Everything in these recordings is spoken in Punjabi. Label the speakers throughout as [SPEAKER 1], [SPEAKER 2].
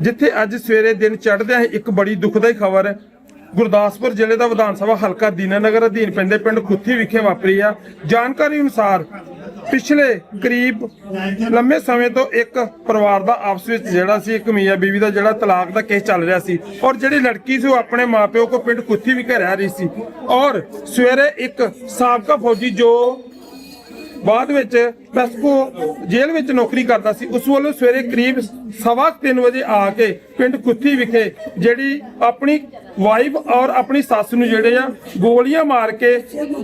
[SPEAKER 1] ਜਿੱਥੇ ਅੱਜ ਸਵੇਰੇ ਦਿਨ ਚੜ੍ਹਦਿਆਂ ਹੀ ਇੱਕ ਬੜੀ ਦੁਖਦਾਈ ਖਬਰ ਗੁਰਦਾਸਪੁਰ ਜ਼ਿਲ੍ਹੇ ਦਾ ਵਿਧਾਨ ਸਭਾ ਹਲਕਾ ਦੀਨਾਨਗਰ ਅਧੀਨ ਪੈਂਦੇ ਪਿੰਡ ਖੁੱਥੀ ਵਿਖੇ ਵਾਪਰੀ ਆ। ਜਾਣਕਾਰੀ ਅਨੁਸਾਰ ਪਿਛਲੇ ਕਰੀਬ ਲੰਮੇ ਸਮੇਂ ਤੋਂ ਇੱਕ ਪਰਿਵਾਰ ਦਾ ਆਪਸ ਵਿੱਚ ਜਿਹੜਾ ਸੀ, ਇੱਕ ਮੀਆਂ ਬੀਵੀ ਦਾ ਜਿਹੜਾ ਤਲਾਕ ਦਾ ਕੇਸ ਚੱਲ ਰਿਹਾ ਸੀ ਔਰ ਜਿਹੜੀ ਲੜਕੀ ਸੀ ਉਹ ਆਪਣੇ ਮਾਪਿਓ ਕੋ ਪਿੰਡ ਖੁੱਥੀ ਵਿਖੇ ਰਹਿ ਰਹੀ ਸੀ ਔਰ ਸਵੇਰੇ ਇੱਕ ਸਾਬਕਾ ਫੌਜੀ ਜੋ ਬਾਅਦ ਵਿੱਚ ਪੈਸਕੋ ਜੇਲ੍ਹ ਵਿੱਚ ਨੌਕਰੀ ਕਰਦਾ ਸੀ, ਉਸ ਵੱਲੋਂ ਸਵੇਰੇ ਕਰੀਬ ਸਵਾ ਕੁ ਤਿੰਨ ਵਜੇ ਆ ਕੇ ਪਿੰਡ ਕੁੱਥੀ ਵਿਖੇ ਜਿਹੜੀ ਆਪਣੀ ਵਾਈਫ ਔਰ ਆਪਣੀ ਸੱਸ ਨੂੰ ਜਿਹੜੇ ਆ ਗੋਲੀਆਂ ਮਾਰ ਕੇ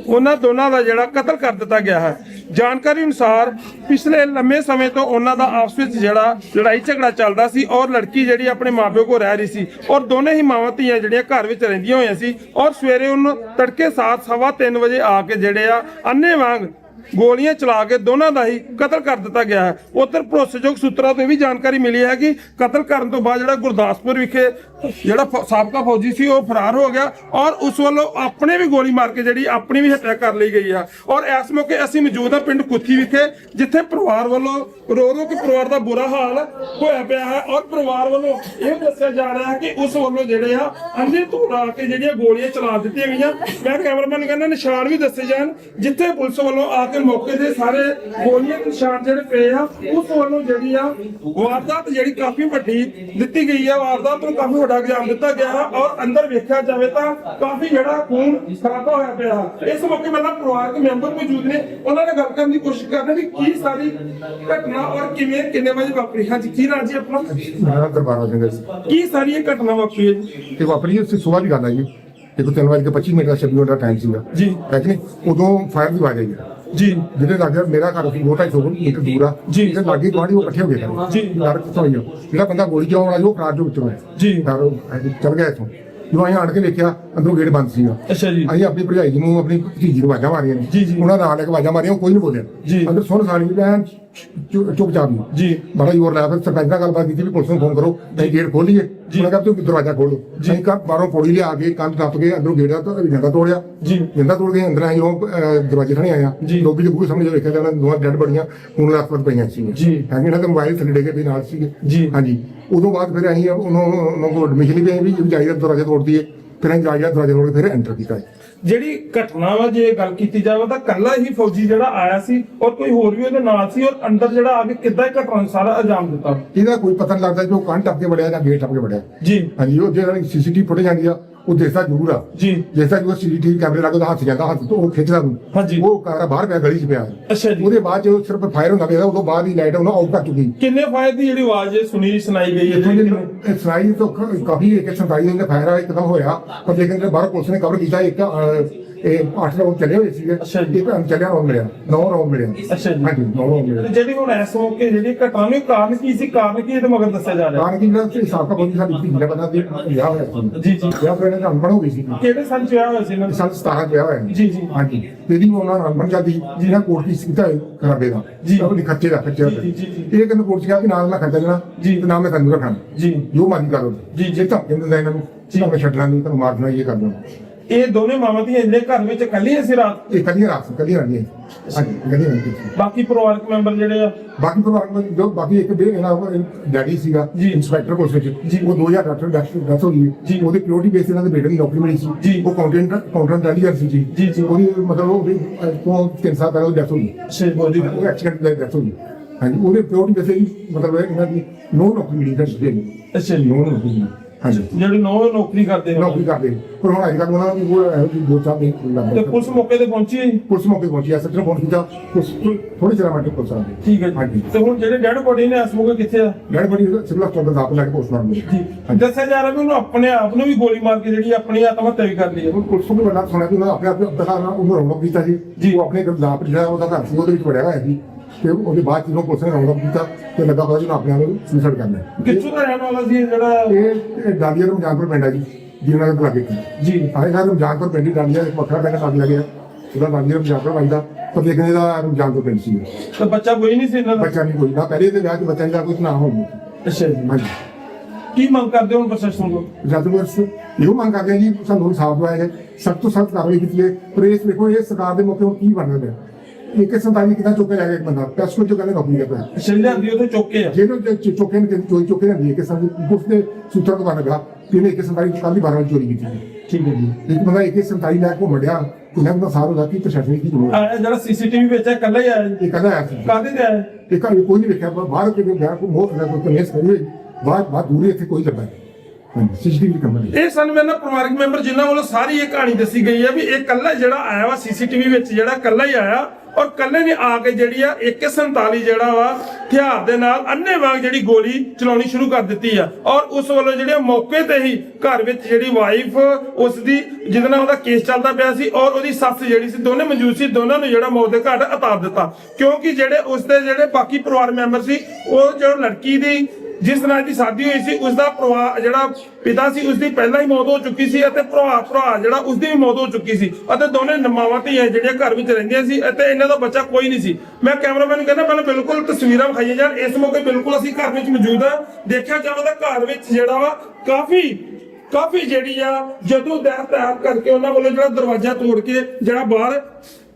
[SPEAKER 1] ਉਹਨਾਂ ਦੋਨਾਂ ਦਾ ਜਿਹੜਾ ਕਤਲ ਕਰ ਦਿੱਤਾ ਗਿਆ ਹੈ। ਜਾਣਕਾਰੀ ਅਨੁਸਾਰ ਪਿਛਲੇ ਲੰਮੇ ਸਮੇਂ ਤੋਂ ਉਹਨਾਂ ਦਾ ਆਪਸ ਵਿੱਚ ਜਿਹੜਾ ਲੜਾਈ ਝਗੜਾ ਚੱਲਦਾ ਸੀ ਔਰ ਲੜਕੀ ਜਿਹੜੀ ਆਪਣੇ ਮਾਪਿਓ ਕੋਲ ਰਹਿ ਰਹੀ ਸੀ ਔਰ ਦੋਨੇ ਹੀ ਮਾਵਾਂ ਧੀਆਂ ਜਿਹੜੀਆਂ ਘਰ ਵਿੱਚ ਰਹਿੰਦੀਆਂ ਹੋਈਆਂ ਸੀ ਔਰ ਸਵੇਰੇ ਉਹਨੂੰ ਤੜਕੇ ਸਾਤ, ਸਵਾ ਤਿੰਨ ਵਜੇ ਆ ਕੇ ਜਿਹੜੇ ਆ ਅੰਨੇ ਵਾਂਗ ਗੋਲੀਆਂ ਚਲਾ ਕੇ ਦੋਨਾਂ ਦਾ ਹੀ ਕਤਲ ਕਰ ਦਿੱਤਾ ਗਿਆ ਹੈ। ਉਧਰ ਭਰੋਸੇਯੋਗ ਸੂਤਰਾਂ ਤੋਂ ਇਹ ਵੀ ਜਾਣਕਾਰੀ ਮਿਲੀ ਹੈ ਕਿ ਕਤਲ ਕਰਨ ਤੋਂ ਬਾਅਦ ਜਿਹੜਾ ਗੁਰਦਾਸਪੁਰ ਵਿਖੇ ਜਿਹੜਾ ਸਾਬਕਾ ਫੌਜੀ ਸੀ, ਉਹ ਫਰਾਰ ਹੋ ਗਿਆ ਔਰ ਉਸ ਵੱਲੋਂ ਆਪਣੇ ਵੀ ਗੋਲੀ ਮਾਰ ਕੇ ਜਿਹੜੀ ਆਪਣੀ ਵੀ ਹੱਤਿਆ ਕਰ ਲਈ ਗਈ ਆ। ਔਰ ਇਸ ਮੌਕੇ ਅਸੀਂ ਮੌਜੂਦ ਹਾਂ ਪਿੰਡ ਕੁੱਥੀ ਵਿਖੇ, ਜਿੱਥੇ ਪਰਿਵਾਰ ਵੱਲੋਂ ਰੋ ਰੋ ਕੇ ਪਰਿਵਾਰ ਦਾ ਬੁਰਾ ਹਾਲ ਹੋਇਆ ਪਿਆ ਹੈ ਔਰ ਪਰਿਵਾਰ ਵੱਲੋਂ ਇਹ ਦੱਸਿਆ ਜਾ ਰਿਹਾ ਹੈ ਕਿ ਉਸ ਵੱਲੋਂ ਜਿਹੜੇ ਆ ਅੰਨੇ ਤੋੜਾ ਕੇ ਜਿਹੜੀਆਂ ਗੋਲੀਆਂ ਚਲਾ ਦਿੱਤੀਆਂ ਗਈਆਂ। ਮੈਂ ਕੈਮਰਾਮੈਨ ਨੂੰ ਕਹਿੰਦਾ ਨਿਸ਼ਾਨ ਵੀ ਦੱਸੇ ਜਾਣ, ਜਿੱਥੇ ਪੁਲਿਸ ਵੱਲੋਂ ਆ ਕੇ ਮੌਕੇ ਦੇ ਸਾਰੇ ਗੋਲੀਆਂ ਦੇ ਨਿਸ਼ਾਨ ਜਿਹੜੇ ਪਏ ਆ ਉਸ ਵੱਲੋਂ ਜਿਹੜੀ ਆ ਵਾਰਦਾਤ ਜਿਹੜੀ ਕਾਫੀ ਵੱਡੀ ਦਿੱਤੀ ਗਈ ਆ। ਵਾਰਦਾਤ ਨੂੰ ਕਾਫੀ ਵੱਡਾ ਅੰਜਾਮ ਦਿੱਤਾ ਗਿਆ ਹੈ ਔਰ ਅੰਦਰ ਵੇਖਿਆ ਜਾਵੇ ਤਾਂ ਕਾਫੀ ਜਿਹੜਾ ਖੂਨ ਖਰਾਬਾ ਹੋਇਆ ਪਿਆ ਹੈ। ਇਸ ਮੌਕੇ ਨਾਲ ਪਰਿਵਾਰਕ ਮੈਂਬਰ ਮੌਜੂਦ ਨੇ। ਉਹਨਾਂ ਨਾਲ ਗੱਲ ਕਰਨ ਦੀ ਕੋਸ਼ਿਸ਼ ਕਰਦੇ ਵੀ ਕੀ ਸਾਰੀ ਘਟਨਾ ਔਰ ਕਿਵੇਂ ਕਿੰਨੇ ਵਜੇ ਵਾਪਰੀ। ਹਾਂਜੀ ਕੀ ਨਾਂ ਜੀ ਆਪਣਾ?
[SPEAKER 2] ਦਰਬਾਰਾ ਸਿੰਘ
[SPEAKER 1] ਕੀ ਸਾਰੀ ਇਹ ਘਟਨਾ ਵਾਪਰੀ ਹੈ ਜੀ?
[SPEAKER 2] ਤੇ ਵਾਪਰੀ ਉਸ ਸਵੇਰ ਦੀ ਗੱਲ ਹੈ ਜੀ। ਦੇਖੋ ਤਿੰਨ ਵਜੇ ਕੇ 25 ਮਿੰਟ ਦਾ ਮਿੰਟ ਦਾ ਟਾਈਮ ਸੀਗਾ।
[SPEAKER 1] ਜੀ।
[SPEAKER 2] ਹੈ ਕਿ ਨਹੀਂ? ਉਦੋਂ ਫਾਇਰ ਦੀ ਆਵਾਜ਼ ਆਈ ਹੈ।
[SPEAKER 1] ਜੀ।
[SPEAKER 2] ਜਿਹਦੇ ਲੱਗੇ ਮੇਰਾ ਘਰ ਮੋਟਾ ਸੋਗਨ ਇੱਕ ਦੂਰ ਆ।
[SPEAKER 1] ਜੀ।
[SPEAKER 2] ਜਿਹਦੇ ਲਾਗੇ ਗਵਾਂਢੀ ਉਹ ਇਕੱਠੇ ਹੋ ਗਏ ਸਨ
[SPEAKER 1] ਜੀ।
[SPEAKER 2] ਡਰ ਹੋਈ ਜਿਹੜਾ ਬੰਦਾ ਗੋਲੀ ਚਲਾਉਣ ਵਾਲਾ ਸੀ ਉਹ ਫਰਾਰ ਜੋ ਵਿੱਚੋਂ ਹੈ
[SPEAKER 1] ਜੀ।
[SPEAKER 2] ਡਰ ਚਲ ਗਿਆ ਇਥੋਂ। ਜਦੋਂ ਅਸੀਂ ਆਣ ਕੇ ਵੇਖਿਆ ਅੰਦਰੋਂ ਗੇਟ ਬੰਦ ਸੀਗਾ।
[SPEAKER 1] ਅੱਛਾ ਜੀ।
[SPEAKER 2] ਅਸੀਂ ਆਪਣੀ ਭਰਜਾਈ ਨੂੰ ਆਪਣੀ ਭਤੀਜੀ ਨੂੰ ਆਵਾਜ਼ਾਂ ਮਾਰੀਆਂ ਨੇ।
[SPEAKER 1] ਜੀ, ਜੀ।
[SPEAKER 2] ਉਹਨਾਂ ਨਾਲ ਲੈ ਕੇ ਆਵਾਜ਼ਾਂ ਮਾਰੀਆਂ ਕੋਈ ਨਹੀਂ ਬੋਲਿਆ।
[SPEAKER 1] ਜੀ।
[SPEAKER 2] ਅੰਦਰ ਸੁਣ ਐਨ ਚੁ- ਚੁੱਪਚਾਪ ਨੂੰ
[SPEAKER 1] ਜੀ।
[SPEAKER 2] ਬੜਾ ਜ਼ੋਰ ਲਾਇਆ ਫਿਰ ਸਰਪੰਚ ਨਾਲ ਗੱਲਬਾਤ ਕੀਤੀ ਵੀ ਪੁਲਿਸ ਨੂੰ ਫੋਨ ਕਰੋ ਨਹੀਂ ਗੇਟ ਖੋਲੀਏ ਉਹਨਾਂ ਕਹਿੰਦਾ ਤੂੰ ਦਰਵਾਜ਼ਾ ਖੋਲੋ ਅਸੀਂ ਘਰ ਬਾਹਰੋਂ ਪੌੜੀ ਲਿਆ ਕੇ ਕੰਧ ਟੱਪ ਕੇ ਅੰਦਰੋਂ ਦਾ ਤਾਂ ਜਿੰਦਾ ਤੋੜਿਆ
[SPEAKER 1] ਜੀ।
[SPEAKER 2] ਜਿੰਦਾ ਤੋੜ ਕੇ ਅੰਦਰ ਆਈ ਉਹ ਦਰਵਾਜ਼ੇ ਥਾਣੇ ਆਇਆ
[SPEAKER 1] ਜੀ।
[SPEAKER 2] ਲੋਬੀ ਦੇ ਬੂਹੇ ਸਾਹਮਣੇ ਜਦੋਂ ਵੇਖਿਆ ਤਾਂ ਉਹਨਾਂ ਦੋਵਾਂ ਡੈਡ ਬੜੀਆਂ ਹੁਣ ਲੱਤ ਪਈਆਂ ਸੀ
[SPEAKER 1] ਜੀ।
[SPEAKER 2] ਹੈਗੇ ਇਹਨਾਂ ਦੇ ਮੋਬਾਈਲ ਥੱਲੇ ਡੇ ਕੇ ਵੀ ਨਾਲ ਸੀਗੇ
[SPEAKER 1] ਜੀ।
[SPEAKER 2] ਹਾਂਜੀ ਉਦੋਂ ਬਾਅਦ ਫਿਰ ਅਸੀਂ ਉਹਨੂੰ ਕੋਲ ਐਡਮਿਸ਼ਨ ਲਈ ਵੀ ਜਾਈਦਾ ਦਰਵਾਜ਼ਾ ਤੋੜਦੀ ਹੈ ਫਿਰ ਅਸੀਂ ਜਾਈਦਾ ਦਰਵਾਜ਼ਾ ਤੋੜ ਕੇ ਫਿਰ ਐਂਟਰ ਕੀਤਾ ਜੀ।
[SPEAKER 1] ਜਿਹੜੀ ਘਟਨਾ ਵਾ ਜੇ ਗੱਲ ਕੀਤੀ ਜਾਵੇ ਤਾਂ ਕੱਲਾ ਹੀ ਫੌਜੀ ਜਿਹੜਾ ਆਇਆ ਸੀ ਔਰ ਕੋਈ ਹੋਰ ਵੀ ਉਹਦੇ ਨਾਲ ਸੀ ਔਰ ਅੰਦਰ ਜਿਹੜਾ ਆ ਕੇ ਕਿੱਦਾਂ ਇਹ ਘਟਨਾ ਨੂੰ ਸਾਰਾ ਅੰਜਾਮ ਦਿੱਤਾ?
[SPEAKER 2] ਇਹਦਾ ਕੋਈ ਪਤਾ ਨਹੀਂ ਲੱਗਦਾ ਜੋ ਕੰਨ ਟੱਪ ਕੇ ਵੜਿਆ ਜਾਂ ਗੇਟ ਟੱਪ ਕੇ ਵੜਿਆ।
[SPEAKER 1] ਜੀ।
[SPEAKER 2] ਹਾਂਜੀ ਉਹ ਜਿਹੜਾ ਸੀਸੀਟੀਵੀ ਫੁਟੇਜ ਆਂਦੀ ਆ ਉਹ ਦੇਖਦਾ ਜ਼ਰੂਰ ਆ।
[SPEAKER 1] ਜੀ।
[SPEAKER 2] ਤਰ੍ਹਾਂ ਕਿ ਸੀਸੀਟੀਵੀ ਕੈਮਰੇ ਲੱਗੇ ਉਹਦਾ ਹੱਥ ਜਾਂਦਾ ਹੱਥ ਤੋਂ ਉਹ ਖਿੱਚਦਾ ਨੂੰ
[SPEAKER 1] ਹਾਂਜੀ।
[SPEAKER 2] ਉਹ ਕਾਰਾ ਬਾਹਰ ਪਿਆ ਗਲੀ 'ਚ ਪਿਆ।
[SPEAKER 1] ਅੱਛਾ ਜੀ।
[SPEAKER 2] ਉਹਦੇ ਬਾਅਦ ਜਦੋਂ ਸਿਰਫ ਫਾਇਰ ਹੁੰਦਾ ਪਿਆ ਉਦੋਂ ਬਾਅਦ ਹੀ ਲਾਈਟ ਉਹਨਾਂ ਆਊਟ ਕਰ ਚੁੱਕੀ।
[SPEAKER 1] ਕਿੰਨੇ ਫਾਇਰ ਦੀ ਜਿਹੜੀ ਆਵਾਜ਼ ਸੁਣੀ ਸੁਣਾਈ ਗਈ ਹੈ?
[SPEAKER 2] ਦੀ ਸਰਾਈ ਤੋਂ ਕਾਫੀ ਇੱਕ ਸੰਤਾਈ ਦੇ ਫਾਇਰ ਆ ਇੱਕਦਮ ਹੋਇਆ ਪਰ ਲੇਕਿਨ ਬਾਹਰ ਪੁਲਿਸ ਨੇ ਕਵਰ ਕੀਤਾ ਇੱਕ ਇਹ 8 ਰਾਉਂਡ ਚੱਲੇ ਹੋਏ ਸੀਗੇ।
[SPEAKER 1] ਅੱਛਾ ਜੀ।
[SPEAKER 2] ਇੱਕ ਅਨ ਚੱਲਿਆ ਰਾਉਂਡ ਮਿਲਿਆ। 9 ਰਾਉਂਡ ਮਿਲਿਆ
[SPEAKER 1] ਅੱਛਾ ਜੀ।
[SPEAKER 2] ਹਾਂਜੀ 9 ਰਾਉਂਡ
[SPEAKER 1] ਤੇ
[SPEAKER 2] ਮਿਲਿਆ
[SPEAKER 1] ਜਿਹੜੀ ਹੁਣ ਇਸ ਮੌਕੇ ਜਿਹੜੀ ਘਟਨਾ ਨੂੰ ਕਾਰਨ ਕੀ ਸੀ? ਕਾਰਨ ਕੀ ਇਹਦੇ ਮਗਰ ਦੱਸਿਆ ਜਾ ਰਿਹਾ?
[SPEAKER 2] ਕਾਰਨ ਕੀ ਜਿਹੜਾ ਸਾਬਕਾ ਪੁਲਿਸ ਸਾਡੀ ਧੀ ਦਾ ਬੰਦਾ ਦੀ ਵਿਆਹ ਹੋਇਆ ਸੀ।
[SPEAKER 1] ਜੀ ਜੀ।
[SPEAKER 2] ਵਿਆਹ ਫਿਰ ਇਹਨਾਂ ਅਨਪੜ੍ਹ ਹੋ ਗਈ ਸੀ।
[SPEAKER 1] ਕਿਹੜੇ ਸੰਨ ਚ ਵਿਆਹ ਹੋਇਆ ਸੀ ਇਹਨਾਂ ਦਾ?
[SPEAKER 2] ਸਾਲ 17 ਵਿਆਹ ਹੋਇਆ।
[SPEAKER 1] ਜੀ, ਜੀ।
[SPEAKER 2] ਹਾਂਜੀ। ਤੇਰੀ ਉਹਨਾਂ ਨਾਲ ਅਨਪੜ੍ਹ ਜਾਂਦੀ ਜਿਹਨਾਂ ਕੋਰਟ ਕੀ ਕੀਤਾ ਹੈ ਖਰਾਬੇ ਦਾ।
[SPEAKER 1] ਜੀ।
[SPEAKER 2] ਆਪਣੀ ਖਰਚੇ ਦਾ ਖਰਚਾ
[SPEAKER 1] ਜੀ, ਜੀ, ਜੀ, ਜੀ।
[SPEAKER 2] ਇਹ ਕਹਿੰਦੇ ਕੋਰਟ ਕਿਹਾ ਕਿ ਨਾਲ ਮੈਂ ਖਰਚਾ ਦੇਣਾ
[SPEAKER 1] ਜੀ।
[SPEAKER 2] ਤੇ ਨਾਲ ਮੈਂ ਤੈਨੂੰ ਰੱਖਣਾ।
[SPEAKER 1] ਜੀ।
[SPEAKER 2] ਜੋ ਮਰਜ਼ੀ ਕਰੋ
[SPEAKER 1] ਜੀ, ਜੀ।
[SPEAKER 2] ਜੇ ਤਾਂ ਕਹਿੰਦੇ ਇਹਨਾਂ ਨੂੰ ਜੀ। ਮੈਂ ਛੱਡਣਾ ਨਹੀਂ ਤੁਹਾਨੂੰ ਮਾਰਨਾ ਇਹ ਕਰਨਾ
[SPEAKER 1] ਇਹ ਦੋਨੇ ਮਾਵਾਂ ਧੀਆਂ ਇੰਨੇ ਘਰ ਵਿੱਚ ਇਕੱਲੀਆਂ ਸੀ ਰਾਤ
[SPEAKER 2] ਇਹ ਰਾਤ ਰਾਤ ਨਹੀਂ ਹਾਂਜੀ ਰਾਤ ਨਹੀਂ
[SPEAKER 1] ਬਾਕੀ ਪਰਿਵਾਰਕ ਮੈਂਬਰ ਜਿਹੜੇ ਆ
[SPEAKER 2] ਬਾਕੀ ਪਰਿਵਾਰ ਵਿੱਚ ਜੋ ਬਾਕੀ ਇੱਕ ਬੇ ਇਹਨਾਂ ਡੈਡੀ ਸੀਗਾ
[SPEAKER 1] ਜੀ।
[SPEAKER 2] ਇੰਸਪੈਕਟਰ ਪੁਲਿਸ ਵਿੱਚ
[SPEAKER 1] ਜੀ।
[SPEAKER 2] ਉਹ 2008 ਡਾਕਟਰ ਡੈਥ ਹੋ ਗਈ
[SPEAKER 1] ਜੀ।
[SPEAKER 2] ਉਹਦੇ ਪਿਓਰਟੀ ਬੇਸ ਇਹਨਾਂ ਦੇ ਬੇਟੇ ਦੀ ਨੌਕਰੀ ਮਿਲੀ ਸੀ
[SPEAKER 1] ਜੀ।
[SPEAKER 2] ਉਹ ਕਾਉਂਟੈਂਟ ਕਾਉਂਟੈਂਟ ਡੈਲੀਅਰ ਸੀ ਜੀ
[SPEAKER 1] ਜੀ, ਜੀ।
[SPEAKER 2] ਉਹਦੀ ਮਤਲਬ ਉਹ ਵੀ ਤੋਂ ਤਿੰਨ ਸਾਲ ਪਹਿਲਾਂ ਡੈਥ ਹੋ ਗਈ
[SPEAKER 1] ਸ਼ੇਰ ਬੋਦੀ
[SPEAKER 2] ਉਹ ਐਕਸੀਡੈਂਟ ਦਾ ਡੈਥ ਹੋ ਗਈ ਹਾਂਜੀ ਉਹਦੇ ਪਿਓਰਟੀ ਬੇਸ ਮਤਲਬ ਇਹਨਾਂ ਦੀ ਨੋ ਨੌਕਰੀ ਮਿਲੀ ਦਾ ਸੀ
[SPEAKER 1] ਅੱਛਾ
[SPEAKER 2] ਨੋ ਨੌਕਰੀ। ਹਾਂਜੀ।
[SPEAKER 1] ਜਿਹੜੇ ਨੌ ਨੌਕਰੀ ਕਰਦੇ ਹੋ
[SPEAKER 2] ਨੌਕਰੀ ਕਰਦੇ। ਪਰ ਹੁਣ ਅੱਜ ਕੱਲ੍ਹ ਉਹਨਾਂ ਦੀ ਉਹ ਇਹੋ ਜਿਹੀ ਚਾਰ ਨਹੀਂ
[SPEAKER 1] ਤੇ
[SPEAKER 2] ਲੱਗਦਾ
[SPEAKER 1] ਪੁਲਿਸ ਮੌਕੇ ਤੇ ਪਹੁੰਚੀ ਹੈ ਜੀ?
[SPEAKER 2] ਪੁਲਿਸ ਮੌਕੇ ਪਹੁੰਚੀ ਐ ਸੱਚੋ ਫੋਨ ਕੀਤਾ ਪੁਲਿਸ ਥੋੜੀ ਚਿਰ ਬਾਅਦ ਪੁਲਿਸ ਆ ਗਈ।
[SPEAKER 1] ਠੀਕ ਹੈ ਜੀ।
[SPEAKER 2] ਹਾਂਜੀ।
[SPEAKER 1] ਤੇ ਹੁਣ ਜਿਹੜੇ ਡੈਡ ਬੋਡੀ ਨੇ ਇਸ ਮੌਕੇ ਕਿੱਥੇ ਆ?
[SPEAKER 2] ਡੈਡ ਬੜੀ ਸਿਵਲ ਹਸਪਤਾਲ ਦਾ ਦਾਖਲ ਲੈ ਕੇ ਪੋਸਟਮਾਰਟਮ
[SPEAKER 1] ਜੀ। ਦੱਸਿਆ ਜਾ ਰਿਹਾ ਵੀ ਉਹਨੂੰ ਆਪਣੇ ਆਪ ਨੂੰ ਵੀ ਗੋਲੀ ਮਾਰ ਕੇ ਜਿਹੜੀ ਆਪਣੀ ਆਤਮ ਹੱਤਿਆ ਵੀ ਕਰ ਲਈ ਹੈ।
[SPEAKER 2] ਉਹ ਪੁਲਿਸ ਨੂੰ ਬੜਾ ਸੁਣਿਆ ਕਿ ਉਹਨਾਂ ਆਪਣੇ ਆਪ ਨਾ ਉਹਨੂੰ ਰੌਣਕ ਕੀਤਾ ਸੀ
[SPEAKER 1] ਜੀ।
[SPEAKER 2] ਉਹ ਆਪਣੇ ਲਾਪ ਜਿਹੜਾ ਉਹਦਾ ਘਰ ਸੀ ਉਹਦੇ ਵਿੱਚ ਵੜਿਆ ਹੋਇਆ ਸੀ। ਤੇ ਉਹਦੇ ਬਾਅਦ ਜਦੋਂ ਪੁਲਿਸ ਨੇ ਰੌਣਕ ਕੀਤਾ ਤੇ ਲੱਗਾ ਪਤਾ ਜੀ ਉਹਨੇ ਆਪਣੇ ਆਪ ਨੂੰ ਸੁਸਾਈਡ ਕਰਨਾ ਹੈ।
[SPEAKER 1] ਕਿੱਥੋਂ ਦਾ ਰਹਿਣ ਵਾਲਾ ਸੀ ਇਹ ਜਿਹੜਾ?
[SPEAKER 2] ਇਹ ਇਹ ਡਾਲੀਆ ਨੂੰ ਜਾਨਪੁਰ ਪਿੰਡ ਹੈ ਜੀ ਜਿਹਨਾਂ ਦੇ ਲਾਗੇ
[SPEAKER 1] ਜੀ।
[SPEAKER 2] ਆਏ ਘਰ ਨੂੰ ਜਾਨਪੁਰ ਪਿੰਡ ਹੀ ਡਾਲੀਆ ਇੱਕ ਵੱਖਰਾ ਪਿੰਡ ਲੱਗ ਲੱਗਿਆ ਉਹਦਾ ਡਾਲੀਆ ਨੂੰ ਜਾਨਪੁਰ ਵੱਜਦਾ ਪਰ ਲੇਕਿਨ ਇਹਦਾ ਜਾਨਪੁਰ ਪਿੰਡ ਸੀ
[SPEAKER 1] ਤੇ ਬੱਚਾ ਕੋਈ ਨਹੀਂ ਸੀ ਇਹਨਾਂ ਦਾ?
[SPEAKER 2] ਬੱਚਾ ਨਹੀਂ ਕੋਈ। ਨਾ ਪਹਿਲੇ ਤੇ ਵਿਆਹ ਚ ਬੱਚਾ ਦਾ ਕੁਝ ਨਾ ਹੋਊ
[SPEAKER 1] ਅੱਛਾ ਜੀ।
[SPEAKER 2] ਹਾਂਜੀ।
[SPEAKER 1] ਕੀ ਮੰਗ ਕਰਦੇ ਹੋ ਪ੍ਰਸ਼ਾਸਨ ਕੋਲ
[SPEAKER 2] ਜਦ ਵਰਸ ਇਹੋ ਮੰਗ ਕਰਦੇ ਹਾਂ ਜੀ ਸਾਨੂੰ ਸਾਫ਼ ਦਵਾਇਆ ਜਾਏ। ਸਖਤ ਤੋਂ ਸਖਤ ਕਾਰਵਾਈ ਕੀਤੀ ਹੈ ਪਰ ਇਸ ਵੇਖੋ ਇਹ ਸਰਕਾਰ ਦੇ ਮੌਕੇ ਹੁਣ ਕੀ ਬਣ ਰਿਹਾ ਇੱਕ ਸੰਤਾਲੀ ਕਿਦਾਂ ਚੁੱਕ ਕੇ ਲੈ ਗਿਆ ਇੱਕ ਬੰਦਾ? ਪ੍ਰੈਸ ਕੋਲ ਚੋਂ ਕਹਿੰਦੇ ਨੌਕਰੀ ਕਰਦਾ। ਹੈ
[SPEAKER 1] ਦੀ ਉੱਥੇ ਚੁੱਕੇ ਆ।
[SPEAKER 2] ਜਿਹਨੂੰ ਚ- ਚੁੱਕੇ ਨੇ ਕਿ ਚੋਰੀ ਚੁੱਕੇ ਨੇ ਇੱਕ ਸੰਤਾਲੀ ਪੁਲਿਸ ਦੇ ਸੂਤਰਾਂ ਤੋਂ ਪਤਾ ਲੱਗਾ। ਕਿ ਇਹਨੇ ਇੱਕ ਸੰਤਾਲੀ ਕੱਲ ਦੀ 12 ਵਜੇ ਚੋਰੀ ਕੀਤੀ ਹੈ
[SPEAKER 1] ਠੀਕ ਹੈ ਜੀ।
[SPEAKER 2] ਇੱਕ ਬੰਦਾ ਇੱਕ ਸੰਤਾਲੀ ਲੈ ਕੇ ਘੁੰਮੜਿਆ ਕਿੰਨਾ ਬੰਦਾ ਸਾਰ ਹੋਗਾ ਕਿ ਪ੍ਰਸ਼ਾਸਨ ਕੀ ਜ਼ਰੂਰਤ ਹੈ
[SPEAKER 1] ਆਇਆ ਜਿਹੜਾ ਸੀਸੀਟੀਵੀ ਵਿੱਚ ਹੈ ਹੀ ਆਇਆ ਜੀ।
[SPEAKER 2] ਇਹ ਕਹਿੰਦਾ ਆਇਆ ਸੀ।
[SPEAKER 1] ਕਾਹਦੇ ਤੇ ਆਇਆ?
[SPEAKER 2] ਇਹ ਘਰ ਕੋਈ ਨਹੀਂ ਵੇਖਿਆ ਪਰ ਬਾਹਰ ਕਿਤੇ ਗਿਆ ਕੋਈ ਮੋਹ ਨਾ ਕੋਈ ਕਨੇਸ ਕਰੀ ਹੋਈ ਬਾਹਰ ਬਾਹਰ ਦੂਰੀ ਇੱਥੇ ਕੋਈ ਲੱਭਾ ਨਹੀਂ।
[SPEAKER 1] ਇਹ ਸਾਨੂੰ ਮੇਰੇ ਨਾਲ ਪਰਿਵਾਰਕ ਮੈਂਬਰ ਜਿਨ੍ਹਾਂ ਵੱਲੋਂ ਸਾਰੀ ਇਹ ਕਹਾਣੀ ਦੱਸੀ ਗਈ ਹੈ ਵੀ ਇਹ ਕੱਲਾ ਜਿਹੜਾ ਆਇਆ ਵਾ ਸੀਸੀਟੀਵੀ ਵਿੱਚ ਜਿਹੜਾ ਕੱਲਾ ਹੀ ਆਇਆ ਔਰ ਕੱਲੇ ਨੇ ਆ ਕੇ ਜਿਹੜੀ ਆ 147 ਜਿਹੜਾ ਵਾ, ਹਥਿਆਰ ਦੇ ਨਾਲ ਅੰਨੇ ਵਾਂਗ ਜਿਹੜੀ ਗੋਲੀ ਚਲਾਉਣੀ ਸ਼ੁਰੂ ਕਰ ਦਿੱਤੀ ਆ। ਔਰ ਉਸ ਵੱਲੋਂ ਜਿਹੜੇ ਮੌਕੇ ਤੇ ਹੀ ਘਰ ਵਿੱਚ ਜਿਹੜੀ ਵਾਈਫ ਉਸ ਦੀ ਜਿਹਦੇ ਨਾਲ ਉਹਦਾ ਕੇਸ ਚੱਲਦਾ ਪਿਆ ਸੀ ਔਰ ਉਹਦੀ ਸੱਸ ਜਿਹੜੀ ਸੀ, ਦੋਨੇ ਮੌਜੂਦ ਸੀ, ਦੋਨਾਂ ਨੂੰ ਜਿਹੜਾ ਮੌਤ ਦੇ ਘਾਟ ਉਤਾਰ ਦਿੱਤਾ। ਕਿਉਂਕਿ ਜਿਹੜੇ ਉਸ ਦੇ ਜਿਹੜੇ ਬਾਕੀ ਪਰਿਵਾਰ ਮੈਂਬਰ ਸੀ, ਉਹ ਜਿਹੜਾ ਲੜਕੀ ਦੀ ਜਿਸ ਨਾਲ ਦੀ ਸ਼ਾਦੀ ਹੋਈ ਸੀ ਉਸ ਦਾ ਪਰਿਵਾਰ ਜਿਹੜਾ ਪਿਤਾ ਸੀ ਉਸ ਦੀ ਪਹਿਲਾਂ ਹੀ ਮੌਤ ਹੋ ਚੁੱਕੀ ਸੀ ਅਤੇ ਭਰਾ ਭਰਾ ਜਿਹੜਾ ਉਸ ਦੀ ਵੀ ਮੌਤ ਹੋ ਚੁੱਕੀ ਸੀ ਅਤੇ ਦੋਨੇ ਮਾਵਾਂ ਧੀਆਂ ਜਿਹੜੀਆਂ ਘਰ ਵਿੱਚ ਰਹਿੰਦੀਆਂ ਸੀ ਅਤੇ ਇਹਨਾਂ ਦਾ ਬੱਚਾ ਕੋਈ ਨਹੀਂ ਸੀ। ਮੈਂ ਕੈਮਰਾਮੈਨ ਨੂੰ ਕਹਿੰਦਾ, ਮੈਨੂੰ ਬਿਲਕੁਲ ਤਸਵੀਰਾਂ ਵਿਖਾਈਆਂ ਜਾਣ। ਇਸ ਮੌਕੇ ਬਿਲਕੁਲ ਅਸੀਂ ਘਰ ਵਿੱਚ ਮੌਜੂਦ ਹਾਂ। ਦੇਖਿਆ ਜਾਵੇ ਤਾਂ ਘਰ ਵਿੱਚ ਜਿਹੜਾ ਵਾ, ਕਾਫੀ ਕਾਫੀ ਜਿਹੜੀ ਆ, ਜਦੋਂ ਦਹਿ ਤਿਆਰ ਕਰਕੇ ਉਹਨਾਂ ਵੱਲੋਂ ਜਿਹੜਾ ਦਰਵਾਜ਼ਾ ਤੋੜ ਕੇ ਜਿਹੜਾ ਬਾਹਰ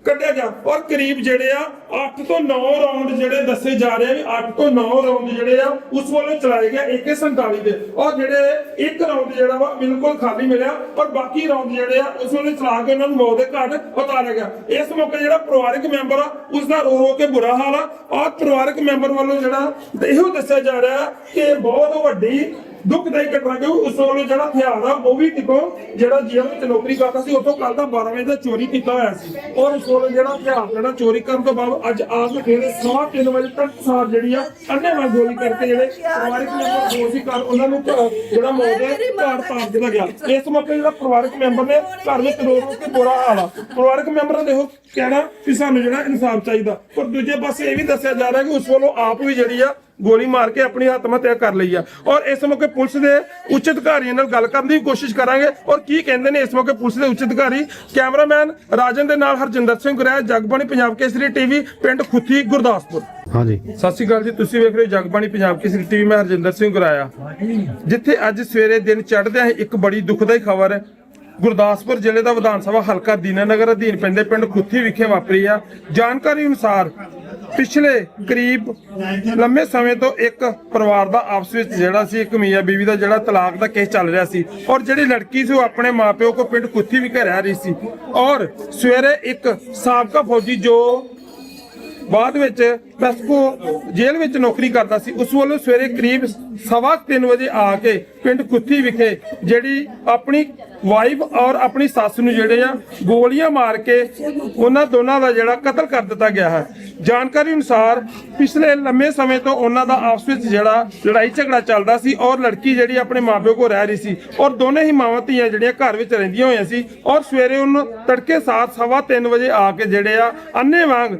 [SPEAKER 1] ਕੱਢਿਆ ਗਿਆ। ਔਰ ਕਰੀਬ ਜਿਹੜੇ ਆ 8 ਤੋਂ 9 ਰਾਉਂਡ ਜਿਹੜੇ ਦੱਸੇ ਜਾ ਰਹੇ ਆ 8 ਤੋਂ 9 ਰਾਉਂਡ ਜਿਹੜੇ ਆ, ਉਸ ਵੱਲੋਂ ਚਲਾਏ ਗਏ AK47 ਦੇ। ਔਰ ਜਿਹੜੇ ਇੱਕ ਰਾਉਂਡ ਜਿਹੜਾ ਵਾ, ਬਿਲਕੁਲ ਖਾਲੀ ਮਿਲਿਆ। ਔਰ ਬਾਕੀ ਰਾਉਂਡ ਜਿਹੜੇ ਆ, ਉਸ ਵੱਲੋਂ ਚਲਾ ਕੇ ਉਹਨਾਂ ਨੂੰ ਮੌਤ ਦੇ ਘਾਟ ਉਤਾਰਿਆ ਗਿਆ ਇਸ ਮੌਕੇ ਜਿਹੜਾ ਪਰਿਵਾਰਕ ਮੈਂਬਰ ਆ ਉਸ ਦਾ ਰੋ ਰੋ ਕੇ ਬੁਰਾ ਹਾਲ ਆ। ਔਰ ਪਰਿਵਾਰਕ ਮੈਂਬਰ ਵੱਲੋਂ ਜਿਹੜਾ, ਇਹੋ ਦੱਸਿਆ ਜਾ ਰਿਹਾ ਕਿ ਬਹੁਤ ਵੱਡੀ ਦੁੱਖਦਾਈ ਘਟਨਾ ਕਿ ਉਸ ਵੱਲੋਂ ਜਿਹੜਾ ਹਥਿਆਰ ਆ, ਉਹ ਵੀ ਕਿਤੋਂ ਜਿਹੜਾ ਜੇਲ੍ਹ ਵਿੱਚ ਨੌਕਰੀ ਕਰਦਾ ਸੀ, ਉੱਥੋਂ ਕੱਲ ਦਾ 12 ਵਜੇ ਦਾ ਚੋਰੀ ਕੀਤਾ ਹੋਇਆ ਸੀ। ਔਰ ਉਸ ਵੱਲੋਂ ਜਿਹੜਾ ਹਥਿਆਰ ਜਿਹੜਾ ਚੋਰੀ ਕਰਨ ਤੋਂ ਬਾਅਦ ਅੱਜ ਆਪ ਕੇ ਫਿਰ ਸਵਾ ਵਜੇ ਤੱਕ ਸਾਰ ਜਿਹੜੀ ਆ, ਅੰਨੇ ਗੋਲੀ ਕਰਕੇ ਜਿਹੜੇ ਪਰਿਵਾਰਕ ਮੈਂਬਰ ਹੋ ਸੀ ਘਰ, ਉਹਨਾਂ ਨੂੰ ਘ- ਜਿਹੜਾ ਮੌਤ ਦੇ ਘਰ ਤਾਰ ਦਿੱਤਾ ਗਿਆ। ਇਸ ਮੌਕੇ ਜਿਹੜਾ ਪਰਿਵਾਰਕ ਮੈਂਬਰ ਨੇ ਘਰ ਵਿੱਚ ਰੋ ਰੋ ਕੇ ਬੁਰਾ ਹਾਲ ਆ। ਪਰਿਵਾਰਕ ਮੈਂਬਰਾਂ ਨੇ ਇਹੋ ਕਹਿਣਾ ਕਿ ਸਾਨੂੰ ਜਿਹੜਾ ਇਨਸਾਫ ਚਾਹੀਦਾ। ਪਰ ਦੂਜੇ ਪਾਸੇ ਇਹ ਵੀ ਦੱਸਿਆ ਜਾ ਰਿਹਾ ਕਿ ਉਸ ਵੱਲੋਂ ਆਪ ਵੀ ਜਿਹੜੀ ਆ ਗੋਲੀ ਮਾਰ ਕੇ ਆਪਣੀ ਆਤਮ ਹੱਤਿਆ ਕਰ ਲਈ ਆ। ਔਰ ਇਸ ਮੌਕੇ ਪੁਲਿਸ ਦੇ ਉੱਚ ਅਧਿਕਾਰੀਆਂ ਨਾਲ ਗੱਲ ਕਰਨ ਦੀ ਕੋਸ਼ਿਸ਼ ਕਰਾਂਗੇ। ਔਰ ਕੀ ਕਹਿੰਦੇ ਨੇ ਇਸ ਮੌਕੇ ਪੁਲਿਸ ਦੇ ਉੱਚ ਅਧਿਕਾਰੀ? ਕੈਮਰਾਮੈਨ ਰਾਜਨ ਦੇ ਨਾਲ ਹਰਜਿੰਦਰ ਸਿੰਘ ਗੁਰੈਲ ਜਗਬਾਣੀ ਪੰਜਾਬ ਕੇਸਰੀ ਟੀਵੀ ਪਿੰਡ ਖੁੱਥੀ ਗੁਰਦਾਸਪੁਰ।
[SPEAKER 3] ਹਾਂਜੀ।
[SPEAKER 1] ਸਤਿ ਸ਼੍ਰੀ ਅਕਾਲ ਜੀ ਤੁਸੀਂ ਵੇਖ ਰਹੇ ਹੋ ਜਗਬਾਣੀ ਪੰਜਾਬ ਕੇਸਰੀ ਟੀਵੀ। ਮੈਂ ਹਰਜਿੰਦਰ ਸਿੰਘ ਗੁਰਾਇਆ ਜਿੱਥੇ ਅੱਜ ਸਵੇਰੇ ਦਿਨ ਚੜ੍ਹਦਿਆਂ ਇੱਕ ਬੜੀ ਦੁਖਦਾਈ ਖਬਰ ਹੈ ਗੁਰਦਾਸਪੁਰ ਜ਼ਿਲ੍ਹੇ ਦਾ ਵਿਧਾਨ ਸਭਾ ਹਲਕਾ ਦੀਨਾਨਗਰ ਅਧੀਨ ਪੈਂਦੇ ਪਿੰਡ ਖੁੱਥੀ ਵਿਖੇ ਵਾਪਰੀ ਆ। ਜਾਣਕਾਰੀ ਅਨੁਸਾਰ ਪਿਛਲੇ ਕਰੀਬ ਲੰਮੇ ਸਮੇਂ ਤੋਂ ਇੱਕ ਪਰਿਵਾਰ ਦਾ ਆਪਸ ਵਿੱਚ ਜਿਹੜਾ ਸੀ, ਇੱਕ ਮੀਆਂ ਬੀਵੀ ਦਾ ਜਿਹੜਾ ਤਲਾਕ ਦਾ ਕੇਸ ਚੱਲ ਰਿਹਾ ਸੀ ਔਰ ਜਿਹੜੀ ਲੜਕੀ ਸੀ ਉਹ ਆਪਣੇ ਮਾਪਿਓ ਕੋ ਪਿੰਡ ਖੁੱਥੀ ਵਿਖੇ ਰਹਿ ਰਹੀ ਸੀ ਔਰ ਸਵੇਰੇ ਇੱਕ ਸਾਬਕਾ ਫੌਜੀ ਜੋ ਬਾਅਦ ਵਿੱਚ ਪੈਸਕੋ ਜੇਲ੍ਹ ਵਿੱਚ ਨੌਕਰੀ ਕਰਦਾ ਸੀ। ਉਸ ਵੱਲੋਂ ਸਵੇਰੇ ਕਰੀਬ ਸਵਾ ਕੁ ਤਿੰਨ ਵਜੇ ਆ ਕੇ ਪਿੰਡ ਕੁੱਥੀ ਵਿਖੇ ਜਿਹੜੀ ਆਪਣੀ ਵਾਈਫ ਔਰ ਆਪਣੀ ਸੱਸ ਨੂੰ ਜਿਹੜੇ ਆ ਗੋਲੀਆਂ ਮਾਰ ਕੇ ਉਹਨਾਂ ਦੋਨਾਂ ਦਾ ਜਿਹੜਾ ਕਤਲ ਕਰ ਦਿੱਤਾ ਗਿਆ ਹੈ। ਜਾਣਕਾਰੀ ਅਨੁਸਾਰ ਪਿਛਲੇ ਲੰਮੇ ਸਮੇਂ ਤੋਂ ਉਹਨਾਂ ਦਾ ਆਪਸ ਵਿੱਚ ਜਿਹੜਾ ਲੜਾਈ ਝਗੜਾ ਚੱਲਦਾ ਸੀ ਔਰ ਲੜਕੀ ਜਿਹੜੀ ਆਪਣੇ ਮਾਪਿਓ ਕੋਲ ਰਹਿ ਰਹੀ ਸੀ ਔਰ ਦੋਨੇ ਹੀ ਮਾਵਾਂ ਧੀਆਂ ਜਿਹੜੀਆਂ ਘਰ ਵਿੱਚ ਰਹਿੰਦੀਆਂ ਹੋਈਆਂ ਸੀ ਔਰ ਸਵੇਰੇ ਉਹਨੂੰ ਤੜਕੇ ਸਾਤ, ਸਵਾ ਤਿੰਨ ਵਜੇ ਆ ਕੇ ਜਿਹੜੇ ਆ ਅੰਨੇ ਵਾਂਗ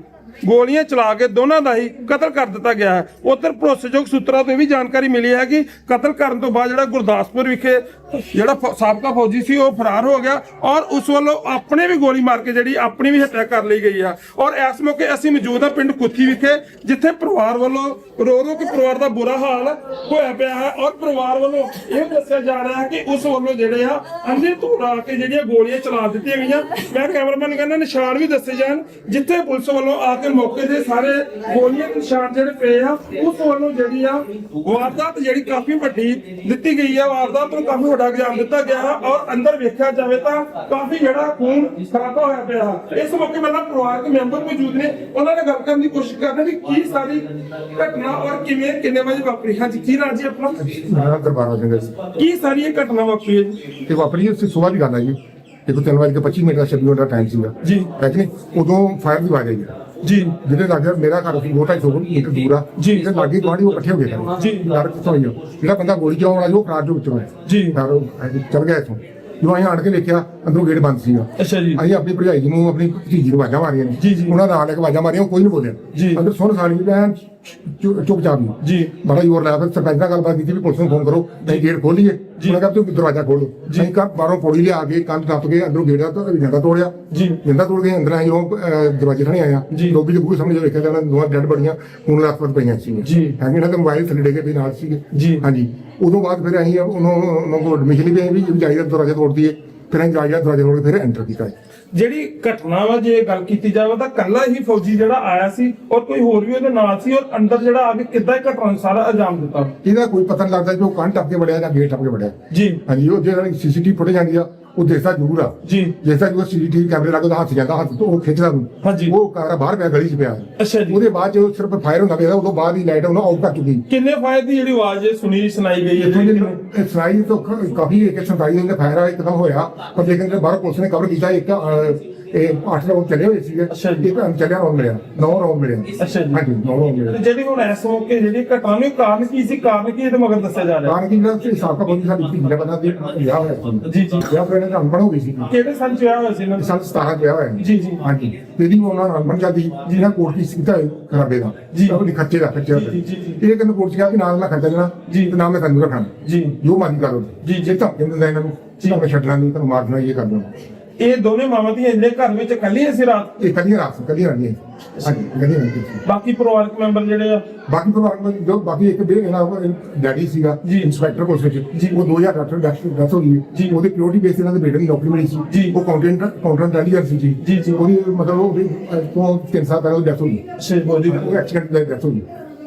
[SPEAKER 1] ਗੋਲੀਆਂ ਚਲਾ ਕੇ ਦੋਨਾਂ ਦਾ ਹੀ ਕਤਲ ਕਰ ਦਿੱਤਾ ਗਿਆ ਹੈ। ਉਧਰ ਭਰੋਸੇਯੋਗ ਸੂਤਰਾਂ ਤੋਂ ਇਹ ਵੀ ਜਾਣਕਾਰੀ ਮਿਲੀ ਹੈ ਕਿ ਕਤਲ ਕਰਨ ਤੋਂ ਬਾਅਦ ਜਿਹੜਾ ਗੁਰਦਾਸਪੁਰ ਵਿਖੇ ਜਿਹੜਾ ਸਾਬਕਾ ਫੌਜੀ ਸੀ, ਉਹ ਫਰਾਰ ਹੋ ਗਿਆ ਔਰ ਉਸ ਵੱਲੋਂ ਆਪਣੇ ਵੀ ਗੋਲੀ ਮਾਰ ਕੇ ਜਿਹੜੀ ਆਪਣੀ ਵੀ ਹੱਤਿਆ ਕਰ ਲਈ ਗਈ ਆ। ਔਰ ਇਸ ਮੌਕੇ ਅਸੀਂ ਮੌਜੂਦ ਹਾਂ ਪਿੰਡ ਕੁੱਥੀ ਵਿਖੇ, ਜਿੱਥੇ ਪਰਿਵਾਰ ਵੱਲੋਂ ਰੋ ਰੋ ਕੇ ਪਰਿਵਾਰ ਦਾ ਬੁਰਾ ਹਾਲ ਹੋਇਆ ਪਿਆ ਹੈ ਔਰ ਪਰਿਵਾਰ ਵੱਲੋਂ ਇਹ ਦੱਸਿਆ ਜਾ ਰਿਹਾ ਹੈ ਕਿ ਉਸ ਵੱਲੋਂ ਜਿਹੜੇ ਆ ਅੰਨੇ ਤੋੜਾ ਕੇ ਜਿਹੜੀਆਂ ਗੋਲੀਆਂ ਚਲਾ ਦਿੱਤੀਆਂ ਗਈਆਂ। ਮੈਂ ਕੈਮਰਾਮੈਨ ਕਹਿੰਦਾ ਨਿਸ਼ਾਨ ਵੀ ਦੱਸੇ ਜਾਣ, ਜਿੱਥੇ ਪੁਲਿਸ ਵੱਲੋਂ ਆ ਕੇ ਮੌਕੇ ਦੇ ਸਾਰੇ ਗੋਲੀਆਂ ਦੇ ਨਿਸ਼ਾਨ ਜਿਹੜੇ ਪਏ ਆ ਉਸ ਵੱਲੋਂ ਜਿਹੜੀ ਆ ਵਾਰਦਾਤ ਜਿਹੜੀ ਕਾਫੀ ਵੱਡੀ ਦਿੱਤੀ ਗਈ ਆ। ਵਾਰਦਾਤ ਨੂੰ ਕਾਫੀ ਵੱਡਾ ਇਲਜ਼ਾਮ ਦਿੱਤਾ ਗਿਆ ਹੈ ਔਰ ਅੰਦਰ ਵੇਖਿਆ ਜਾਵੇ ਤਾਂ ਕਾਫੀ ਜਿਹੜਾ ਖੂਨ ਖਰਾਬਾ ਹੋਇਆ ਪਿਆ ਹੈ ਇਸ ਮੌਕੇ ਮੇਰੇ ਪਰਿਵਾਰਕ ਮੈਂਬਰ ਮੌਜੂਦ ਨੇ ਉਹਨਾਂ ਨਾਲ ਗੱਲ ਕਰਨ ਦੀ ਕੋਸ਼ਿਸ਼ ਕਰਦੇ ਨੇ ਕਿ ਕੀ ਸਾਰੀ ਘਟਨਾ ਔਰ ਕਿਵੇਂ ਕਿੰਨੇ ਵਜੇ ਵਾਪਰੀ? ਹਾਂਜੀ ਕੀ ਨਾਂ ਜੀ ਆਪਣਾ?
[SPEAKER 2] ਮੈਂ ਦਰਬਾਰਾ ਸਿੰਘ
[SPEAKER 1] ਕੀ ਸਾਰੀ ਇਹ ਘਟਨਾ ਵਾਪਰੀ ਹੈ ਜੀ?
[SPEAKER 2] ਤੇ ਵਾਪਰੀ ਉਸ ਸਵੇਰ ਦੀ ਗੱਲ ਹੈ ਜੀ। ਦੇਖੋ ਤਿੰਨ ਵਜੇ ਕੇ 25 ਮਿੰਟ ਦਾ 26 ਮਿੰਟ ਦਾ ਟਾਈਮ ਸੀਗਾ।
[SPEAKER 1] ਜੀ।
[SPEAKER 2] ਹੈ ਕਿ ਨਹੀਂ? ਉਦੋਂ ਫਾਇਰ ਦੀ ਆਵਾਜ਼ ਆਈ ਹੈ।
[SPEAKER 1] ਜੀ
[SPEAKER 2] ਜਿਹਦੇ ਲੱਗੇ ਮੇਰਾ ਘਰ ਸੀ ਦੋ ਢਾਈ ਸੌ ਮੀਟਰ ਦੂਰ ਆ
[SPEAKER 1] ਜੀ।
[SPEAKER 2] ਜਿਹਦੇ ਲਾਗੇ ਗਵਾਂਢੀ ਉਹ ਇਕੱਠੇ ਹੋ ਗਏ
[SPEAKER 1] ਜੀ।
[SPEAKER 2] ਡਰ ਕਿੱਥੋਂ ਹੋਈ ਆ? ਜਿਹੜਾ ਬੰਦਾ ਗੋਲੀ ਚਲਾਉਣ ਵਾਲਾ ਸੀ ਉਹ ਫਰਾਰ ਜੋ ਵਿੱਚੋਂ ਹੈ
[SPEAKER 1] ਜੀ।
[SPEAKER 2] ਉਹ ਚਲ ਗਿਆ ਇੱਥੋਂ ਜਦੋਂ ਅਸੀਂ ਆਣ ਕੇ ਵੇਖਿਆ ਅੰਦਰੋਂ ਗੇਟ ਬੰਦ ਸੀਗਾ।
[SPEAKER 1] ਅੱਛਾ ਜੀ।
[SPEAKER 2] ਅਸੀਂ ਆਪਣੀ ਭਰਜਾਈ ਜੀ ਨੂੰ ਆਪਣੀ ਭਤੀਜੀ ਨੂੰ ਆਵਾਜ਼ਾਂ ਮਾਰੀਆਂ ਨੇ।
[SPEAKER 1] ਜੀ, ਜੀ।
[SPEAKER 2] ਉਹਨਾਂ ਨਾਲ ਇੱਕ ਆਵਾਜ਼ਾਂ ਮਾਰੀਆਂ ਉਹ ਕੋਈ ਨਹੀਂ ਬੋਲਿਆ।
[SPEAKER 1] ਜੀ।
[SPEAKER 2] ਅੰਦਰ ਸੁਣ ਸਾਲੀ ਮੈਂ ਚੁੱਪਚਾਪ ਨੂੰ
[SPEAKER 1] ਜੀ।
[SPEAKER 2] ਬੜਾ ਜ਼ੋਰ ਲਾਇਆ ਫਿਰ ਸਰਪੰਚ ਨਾਲ ਗੱਲਬਾਤ ਕੀਤੀ ਵੀ ਪੁਲਿਸ ਨੂੰ ਫੋਨ ਕਰੋ ਅਸੀਂ ਗੇਟ ਖੋਲੀਏ ਉਹਨਾਂ ਕਹਿੰਦਾ ਤੂੰ ਦਰਵਾਜ਼ਾ ਖੋਲੋ ਅਸੀਂ ਘਰ ਬਾਹਰੋਂ ਪੌੜੀ ਲਿਆ ਕੇ ਕੰਧ ਟੱਪ ਕੇ ਅੰਦਰੋਂ ਗੇੜਾ ਤੋਂ ਜਿੰਦਾ ਤੋੜਿਆ।
[SPEAKER 1] ਜੀ।
[SPEAKER 2] ਜਿੰਦਾ ਤੋੜ ਕੇ ਅੰਦਰ ਆਏ ਜਦੋਂ ਅਹ, ਦਰਵਾਜ਼ੇ ਥਾਣੇ ਆਇਆ।
[SPEAKER 1] ਜੀ।
[SPEAKER 2] ਲੋਬੀ ਦੇ ਬੂਹੇ ਸਾਹਮਣੇ ਜਦੋਂ ਵੇਖਿਆ ਤਾਂ ਉਹਨਾਂ ਦੋਹਾਂ ਡੈਡ ਬੜੀਆਂ ਖੂਨ ਲੱਥਪੱਥ ਪਈਆਂ ਸੀ
[SPEAKER 1] ਜੀ।
[SPEAKER 2] ਹਾਂਜੀ ਇਹਨਾਂ ਦੇ ਮੋਬਾਈਲ ਥੱਲੇ ਡੇਗੇ ਵੀ ਨਾਲ ਸੀਗੇ।
[SPEAKER 1] ਜੀ।
[SPEAKER 2] ਹਾਂਜੀ। ਉਦੋਂ ਬਾਅਦ ਫਿਰ ਅਸੀਂ ਉਹਨੂੰ ਉਹਨਾਂ ਕੋਲ ਐਡਮਿਸ਼ਨ ਵੀ ਅਸੀਂ ਵੀ ਜਾਈਦਾ ਦਰਵਾਜ਼ਾ ਤੋੜਦੀਏ ਫਿਰ ਅਸੀਂ ਜਾਈਦਾ ਦਰਵਾਜ਼ਾ ਤੋੜ ਕੇ ਫਿਰ ਐਂਟਰ ਕੀਤਾ
[SPEAKER 1] ਜਿਹੜੀ ਘਟਨਾ ਵਾ ਜੇ ਗੱਲ ਕੀਤੀ ਜਾਵੇ ਤਾਂ ਕੱਲਾ ਹੀ ਫੌਜੀ ਜਿਹੜਾ ਆਇਆ ਸੀ ਔਰ ਕੋਈ ਹੋਰ ਵੀ ਉਹਦੇ ਨਾਲ ਸੀ ਔਰ ਅੰਦਰ ਜਿਹੜਾ ਆ ਕੇ ਕਿੱਦਾਂ ਇਹ ਘਟਨਾ ਨੂੰ ਸਾਰਾ ਅੰਜਾਮ ਦਿੱਤਾ?
[SPEAKER 2] ਇਹਦਾ ਕੋਈ ਪਤਾ ਨਹੀਂ ਲੱਗਦਾ ਉਹ ਕੰਨ ਟੱਪ ਕੇ ਵੜਿਆ ਜਾਂ ਗੇਟ ਟੱਪ ਕੇ ਵੜਿਆ।
[SPEAKER 1] ਜੀ।
[SPEAKER 2] ਹਾਂਜੀ ਉਹ ਜਿਹੜਾ ਸੀਸੀਟੀਵੀ ਫੁਟੇਜ ਆਂਦੀ ਆ ਉਹ ਦੇਖਦਾ ਜ਼ਰੂਰ ਆ।
[SPEAKER 1] ਜੀ।
[SPEAKER 2] ਕਿ ਉਹ ਸੀਸੀਟੀਵੀ ਕੈਮਰੇ ਲੱਗਦਾ ਹੱਥ ਜਾਂਦਾ ਹੱਥ ਤੋਂ ਉਹ ਖਿੱਚਦਾ ਨੂੰ
[SPEAKER 1] ਹਾਂਜੀ।
[SPEAKER 2] ਉਹ ਕੈਮਰਾ ਬਾਹਰ ਪਿਆ ਗਲੀ 'ਚ ਪਿਆ।
[SPEAKER 1] ਅੱਛਾ ਜੀ।
[SPEAKER 2] ਉਹਦੇ ਬਾਅਦ ਜਦੋਂ ਸਿਰਫ ਫਾਇਰ ਹੁੰਦਾ ਪਿਆ ਉਦੋਂ ਬਾਅਦ ਹੀ ਲਾਈਟ ਉਹਨਾਂ ਆਊਟ ਕਰ ਚੁੱਕੀ।
[SPEAKER 1] ਕਿੰਨੇ ਫਾਇਰ ਦੀ ਜਿਹੜੀ ਆਵਾਜ਼ ਸੁਣੀ ਸੁਣਾਈ ਗਈ ਹੈ?
[SPEAKER 2] ਇੱਥੋਂ
[SPEAKER 1] ਜੀ?
[SPEAKER 2] ਜੇ ਸਰਾਈ ਤੋਂ ਕ- ਕਾਫੀ ਇੱਕ ਸੰਤਾਈ ਦੇ ਫਾਇਰ ਆ ਇੱਕਦਮ ਹੋਇਆ। ਪਰ ਲੇਕਿਨ ਜਿਹੜੇ ਬਾਹਰ ਪੁਲਿਸ ਨੇ ਕਵਰ ਕੀਤਾ ਇੱਕ ਅਹ, ਇਹ ਅੱਠ ਰਾਉਂਡ ਚੱਲੇ ਹੋਏ ਸੀਗੇ।
[SPEAKER 1] ਅੱਛਾ ਜੀ।
[SPEAKER 2] ਇੱਕ ਚੱਲਿਆ ਰਾਉਂਡ ਮਿਲਿਆ। ਨੌ ਰਾਉਂਡ
[SPEAKER 1] ਅੱਛਾ ਜੀ।
[SPEAKER 2] ਹਾਂਜੀ ਨੌ ਰਾਉਂਡ ਮਿਲਿਆ।
[SPEAKER 1] ਤੇ ਜਿਹੜੀ ਹੁਣ ਇਸ ਮੌਕੇ ਜਿਹੜੀ ਘਟਨਾ ਨੂੰ ਕਾਰਨ ਕੀ ਸੀ ਕਾਰਨ ਕੀ ਇਹਦੇ ਮਗਰ ਦੱਸਿਆ ਜਾ ਰਿਹਾ?
[SPEAKER 2] ਕਾਰਨ ਕਿ ਜਿਹੜਾ ਸੀ ਸਾਬਕਾ ਬੰਦੀ ਸਾਡੀ ਧੀ ਦਾ ਬੰਦਾ ਦੀ ਵਿਆਹ ਹੋਇਆ ਸੀ।
[SPEAKER 1] ਜੀ ਜੀ।
[SPEAKER 2] ਵਿਆਹ ਫਿਰ ਇਹਨਾਂ ਅਨਪੜ੍ਹ ਹੋ ਗਈ ਸੀ।
[SPEAKER 1] ਕਿਹੜੇ ਸੰਨ ਚ ਵਿਆਹ ਹੋਇਆ ਸੀ ਇਹਨਾਂ ਦਾ?
[SPEAKER 2] ਸਾਲ 17 ਵਿਆਹ ਹੋਇਆ।
[SPEAKER 1] ਜੀ ਜੀ।
[SPEAKER 2] ਹਾਂਜੀ। ਤੇ ਦੀ ਉਹਨਾਂ ਨਾਲ ਅਨਪੜ੍ਹ ਜਾਂਦੀ ਜਿਹਨਾਂ ਕੋਰਟ ਕੀ ਸਿੱਧਾ ਖਰਾਬੇ ਦਾ।
[SPEAKER 1] ਜੀ।
[SPEAKER 2] ਉਹ ਖਰਚੇ ਦਾ ਖਰਚਾ
[SPEAKER 1] ਜੀ, ਜੀ, ਜੀ।
[SPEAKER 2] ਇਹ ਕਹਿੰਦੇ ਕੋਰਟ ਕਿਹਾ ਕਿ ਨਾਲ ਨਾ ਖਰਚਾ ਦੇਣਾ
[SPEAKER 1] ਜੀ।
[SPEAKER 2] ਤੇ ਨਾ ਮੈਂ ਤੈਨੂੰ ਰੱਖਣਾ।
[SPEAKER 1] ਜੀ।
[SPEAKER 2] ਜੋ ਮਰਜ਼ੀ ਕਰੋ
[SPEAKER 1] ਜੀ, ਜੀ।
[SPEAKER 2] ਜੇ ਤਾਂ ਕਹਿੰਦੇ ਇਹਨਾਂ ਨੂੰ। ਜੀ। ਮੈਂ ਛੱਡਣਾ ਨਹੀਂ ਤੁਹਾਨੂੰ ਮਾਰਨਾ ਇਹ ਕਰ ਦੇਣਾ
[SPEAKER 1] ਇਹ ਦੋਨੇ ਮਾਵਾਂ ਧੀਆਂ ਜਿਹੜੇ ਘਰ ਵਿੱਚ ਇਕੱਲੀਆਂ ਸੀ ਰਾਤ?
[SPEAKER 2] ਇਹ ਕਦੀ ਰਾਤ ਨੂੰ ਕਦੀ ਰਾਣੀ ਹਾਂਜੀ ਕਦੀ ਰਾਣੀ
[SPEAKER 1] ਬਾਕੀ ਪਰਿਵਾਰਕ ਮੈਂਬਰ ਜਿਹੜੇ ਆ?
[SPEAKER 2] ਬਾਕੀ ਪਰਿਵਾਰ ਵਿੱਚ ਜੋ ਬਾਕੀ ਇੱਕ ਬੇ ਇਹਨਾਂ ਦਾ ਡੈਡੀ ਸੀਗਾ
[SPEAKER 1] ਜੀ।
[SPEAKER 2] ਇੰਸਪੈਕਟਰ ਵਿੱਚ
[SPEAKER 1] ਜੀ।
[SPEAKER 2] ਉਹ 2008 ਡੈਥ ਡੈਥ ਹੋ ਗਈ।
[SPEAKER 1] ਜੀ।
[SPEAKER 2] ਉਹਦੇ ਪਿਓਰਟੀ ਬੇਸ ਇਹਨਾਂ ਦੇ ਬੇਟੇ ਦੀ ਨੌਕਰੀ ਮਿਲੀ ਸੀ।
[SPEAKER 1] ਜੀ।
[SPEAKER 2] ਉਹ ਕਾਊਂਟੈਂਟ ਕਾਊਂਟੈਂਟ ਟੈਲੀਅਰ ਸੀ ਜੀ।
[SPEAKER 1] ਜੀ, ਜੀ।
[SPEAKER 2] ਉਹਦੀ ਮਤਲਬ ਉਹ ਵੀ, ਅਹ, ਤੋਂ ਤਿੰਨ ਸਾਲ ਪਹਿਲਾਂ ਡੈਥ ਹੋ ਗਈ।
[SPEAKER 1] ਸ਼ੇਰਬੋਦੀ
[SPEAKER 2] ਉਹ ਐਕਸੀਡੈਂਟ ਦਾ ਡੈਥ ਹੋ ਗਈ।